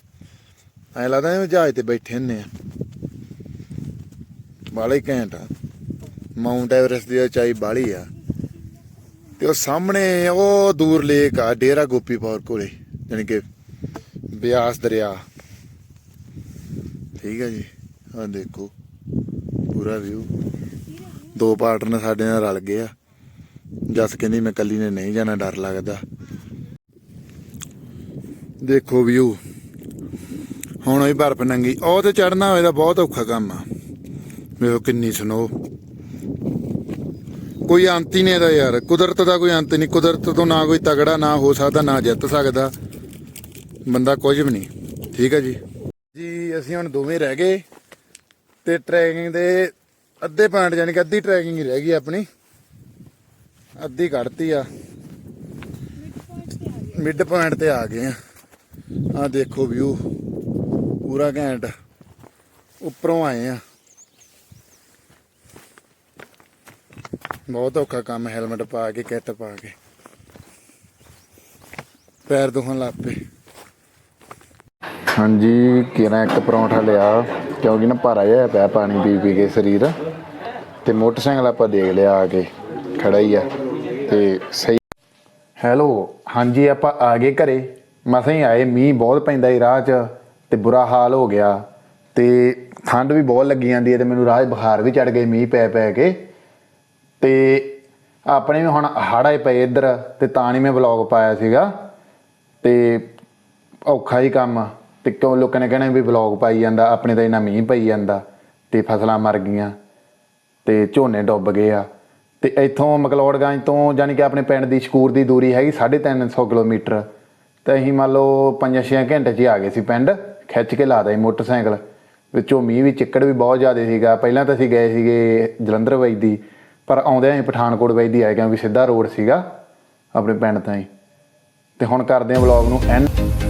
Speaker 1: ਐ ਲੱਗਦਾ ਜਿਵੇਂ ਜਹਾਜ਼ ਤੇ ਬੈਠੇ ਹੁੰਨੇ ਆ। ਬਾਲਾ ਹੀ ਘੈਂਟ ਆ। ਮਾਊਂਟ ਐਵਰੈਸਟ ਦੀ ਉਚਾਈ ਬਾਲੀ ਆ। ਤੇ ਉਹ ਸਾਹਮਣੇ ਉਹ ਦੂਰ ਲੇਕ ਆ, ਡੇਰਾ ਗੋਪੀਪੁਰ ਕੋਲੇ ਯਾਨੀ ਕਿ ਬਿਆਸ ਦਰਿਆ। ਠੀਕ ਹੈ ਜੀ। ਆ ਦੇਖੋ, ਪੂਰਾ ਵਿਊ ਦੋ ਪਾਰਟਨਰ ਸਾਡੇ ਨਾਲ ਰਲ ਗਏ ਆ। ਜਸ ਕਹਿੰਦੀ, ਮੈਂ ਕੱਲੀ ਨੇ ਨਹੀਂ ਜਾਣਾ, ਡਰ ਲੱਗਦਾ। ਦੇਖੋ ਵਿਊ ਹੁਣ ਵੀ ਬਰਫ਼ ਨੰਗੀ। ਉਹ ਤੇ ਚੜਨਾ ਹੋਏ ਤਾਂ ਬਹੁਤ ਔਖਾ ਕੰਮ ਆ। ਵੇਖੋ ਕਿੰਨੀ ਸਨੋ ਕੋਈ ਅੰਤ ਹੀ ਨਹੀਂ ਇਹਦਾ ਯਾਰ। ਕੁਦਰਤ ਦਾ ਕੋਈ ਅੰਤ ਨਹੀਂ। ਕੁਦਰਤ ਤੋਂ ਨਾ ਕੋਈ ਤਗੜਾ, ਨਾ ਹੋ ਸਕਦਾ, ਨਾ ਜਿੱਤ ਸਕਦਾ। ਬੰਦਾ ਕੁਝ ਵੀ ਨਹੀਂ। ਠੀਕ ਹੈ ਜੀ? ਜੀ, ਅਸੀਂ ਹੁਣ ਦੋਵੇਂ ਰਹਿ ਗਏ ਤੇ ਟਰੈਕਿੰਗ ਦੇ ਅੱਧੇ ਪੁਆਇੰਟ ਯਾਨੀ ਕਿ ਅੱਧੀ ਟਰੈਕਿੰਗ ਹੀ ਰਹਿ ਗਈ ਆਪਣੀ। ਅੱਧੀ ਕੱਢਤੀ ਆ। ਮਿਡ ਪੁਆਇੰਟ ਤੇ ਆ ਗਏ ਆ। ਆ ਦੇਖੋ ਵਿਊ ਪੂਰਾ ਘੈਂਟ। ਉੱਪਰੋਂ ਆਏ ਆ। ਬਹੁਤ ਔਖਾ ਕੰਮ ਹੈਲਮਟ ਪਾ ਕੇ ਕਿੱਟ ਪਾ ਕੇ। ਪੈਰ ਦੁਖਣ ਲੱਗ ਪਏ। ਹਾਂਜੀ, ਕਿਰਾਂ ਇੱਕ ਪਰੌਂਠਾ ਲਿਆ, ਕਿਉਂਕਿ ਨਾ ਭਾਰਾ ਜਿਹਾ ਪਿਆ ਪਾਣੀ ਪੀ ਪੀ ਕੇ ਸਰੀਰ। ਤੇ ਮੋਟਰਸਾਈਕਲ ਆਪਾਂ ਦੇਖ ਲਿਆ ਆ ਕੇ, ਖੜਾ ਹੀ ਆ। ਤੇ ਸਹੀ ਹੈਲੋ, ਹਾਂਜੀ, ਆਪਾਂ ਆ ਗਏ ਘਰੇ। ਮਸਾਂ ਹੀ ਆਏ, ਮੀਂਹ ਬਹੁਤ ਪੈਂਦਾ ਈ ਰਾਹ 'ਚ, ਤੇ ਬੁਰਾ ਹਾਲ ਹੋ ਗਿਆ। ਤੇ ਠੰਡ ਵੀ ਬਹੁਤ ਲੱਗੀ ਜਾਂਦੀ ਹੈ ਤੇ ਮੈਨੂੰ ਰਾਹ 'ਚ ਬੁਖਾਰ ਵੀ ਚੜ ਗਏ ਮੀਂਹ ਪੈ ਪੈ ਕੇ। ਤੇ ਆਪਣੇ ਵੀ ਹੁਣ ਹਾੜਾ ਹੀ ਪਏ ਇੱਧਰ, ਤੇ ਤਾਂ ਨਹੀਂ ਮੈਂ ਵਲੌਗ ਪਾਇਆ ਸੀਗਾ। ਤੇ ਔਖਾ ਹੀ ਕੰਮ। ਤੇ ਕਿਉਂ ਲੋਕਾਂ ਨੇ ਕਹਿਣਾ ਵੀ ਵਲੌਗ ਪਾਈ ਜਾਂਦਾ, ਆਪਣੇ ਤਾਂ ਇਹਨਾਂ ਮੀਂਹ ਪਈ ਜਾਂਦਾ ਤੇ ਫਸਲਾਂ ਮਰ ਗਈਆਂ ਤੇ ਝੋਨੇ ਡੁੱਬ ਗਏ ਆ। ਤੇ ਇੱਥੋਂ ਮਕਲੌੜਗੰਜ ਤੋਂ ਯਾਨੀ ਕਿ ਆਪਣੇ ਪਿੰਡ ਦੀ ਸ਼ਕੂਰ ਦੀ ਦੂਰੀ ਹੈਗੀ 350 ਕਿਲੋਮੀਟਰ। ਤੇ ਅਸੀਂ ਮੰਨ ਲਓ 5-6 ਘੰਟੇ 'ਚ ਹੀ ਆ ਗਏ ਸੀ ਪਿੰਡ, ਖਿੱਚ ਕੇ ਲਾਦਾ ਸੀ ਮੋਟਰਸਾਈਕਲ। ਵਿੱਚੋਂ ਮੀਂਹ ਵੀ ਚਿੱਕੜ ਵੀ ਬਹੁਤ ਜ਼ਿਆਦਾ ਸੀਗਾ। ਪਹਿਲਾਂ ਤਾਂ ਅਸੀਂ ਗਏ ਸੀਗੇ ਜਲੰਧਰ ਵੈਦੀ ਪਰ ਆਉਂਦਿਆਂ ਹੀ ਪਠਾਨਕੋਟ ਵੈਦੀ ਆਏ ਕਿਉਂਕਿ ਸਿੱਧਾ ਰੋਡ ਸੀਗਾ ਆਪਣੇ ਪਿੰਡ ਤਾਂ ਹੀ ਤੇ ਹੁਣ ਕਰਦੇ ਹਾਂ ਵਲੌਗ ਨੂੰ ਐਂਡ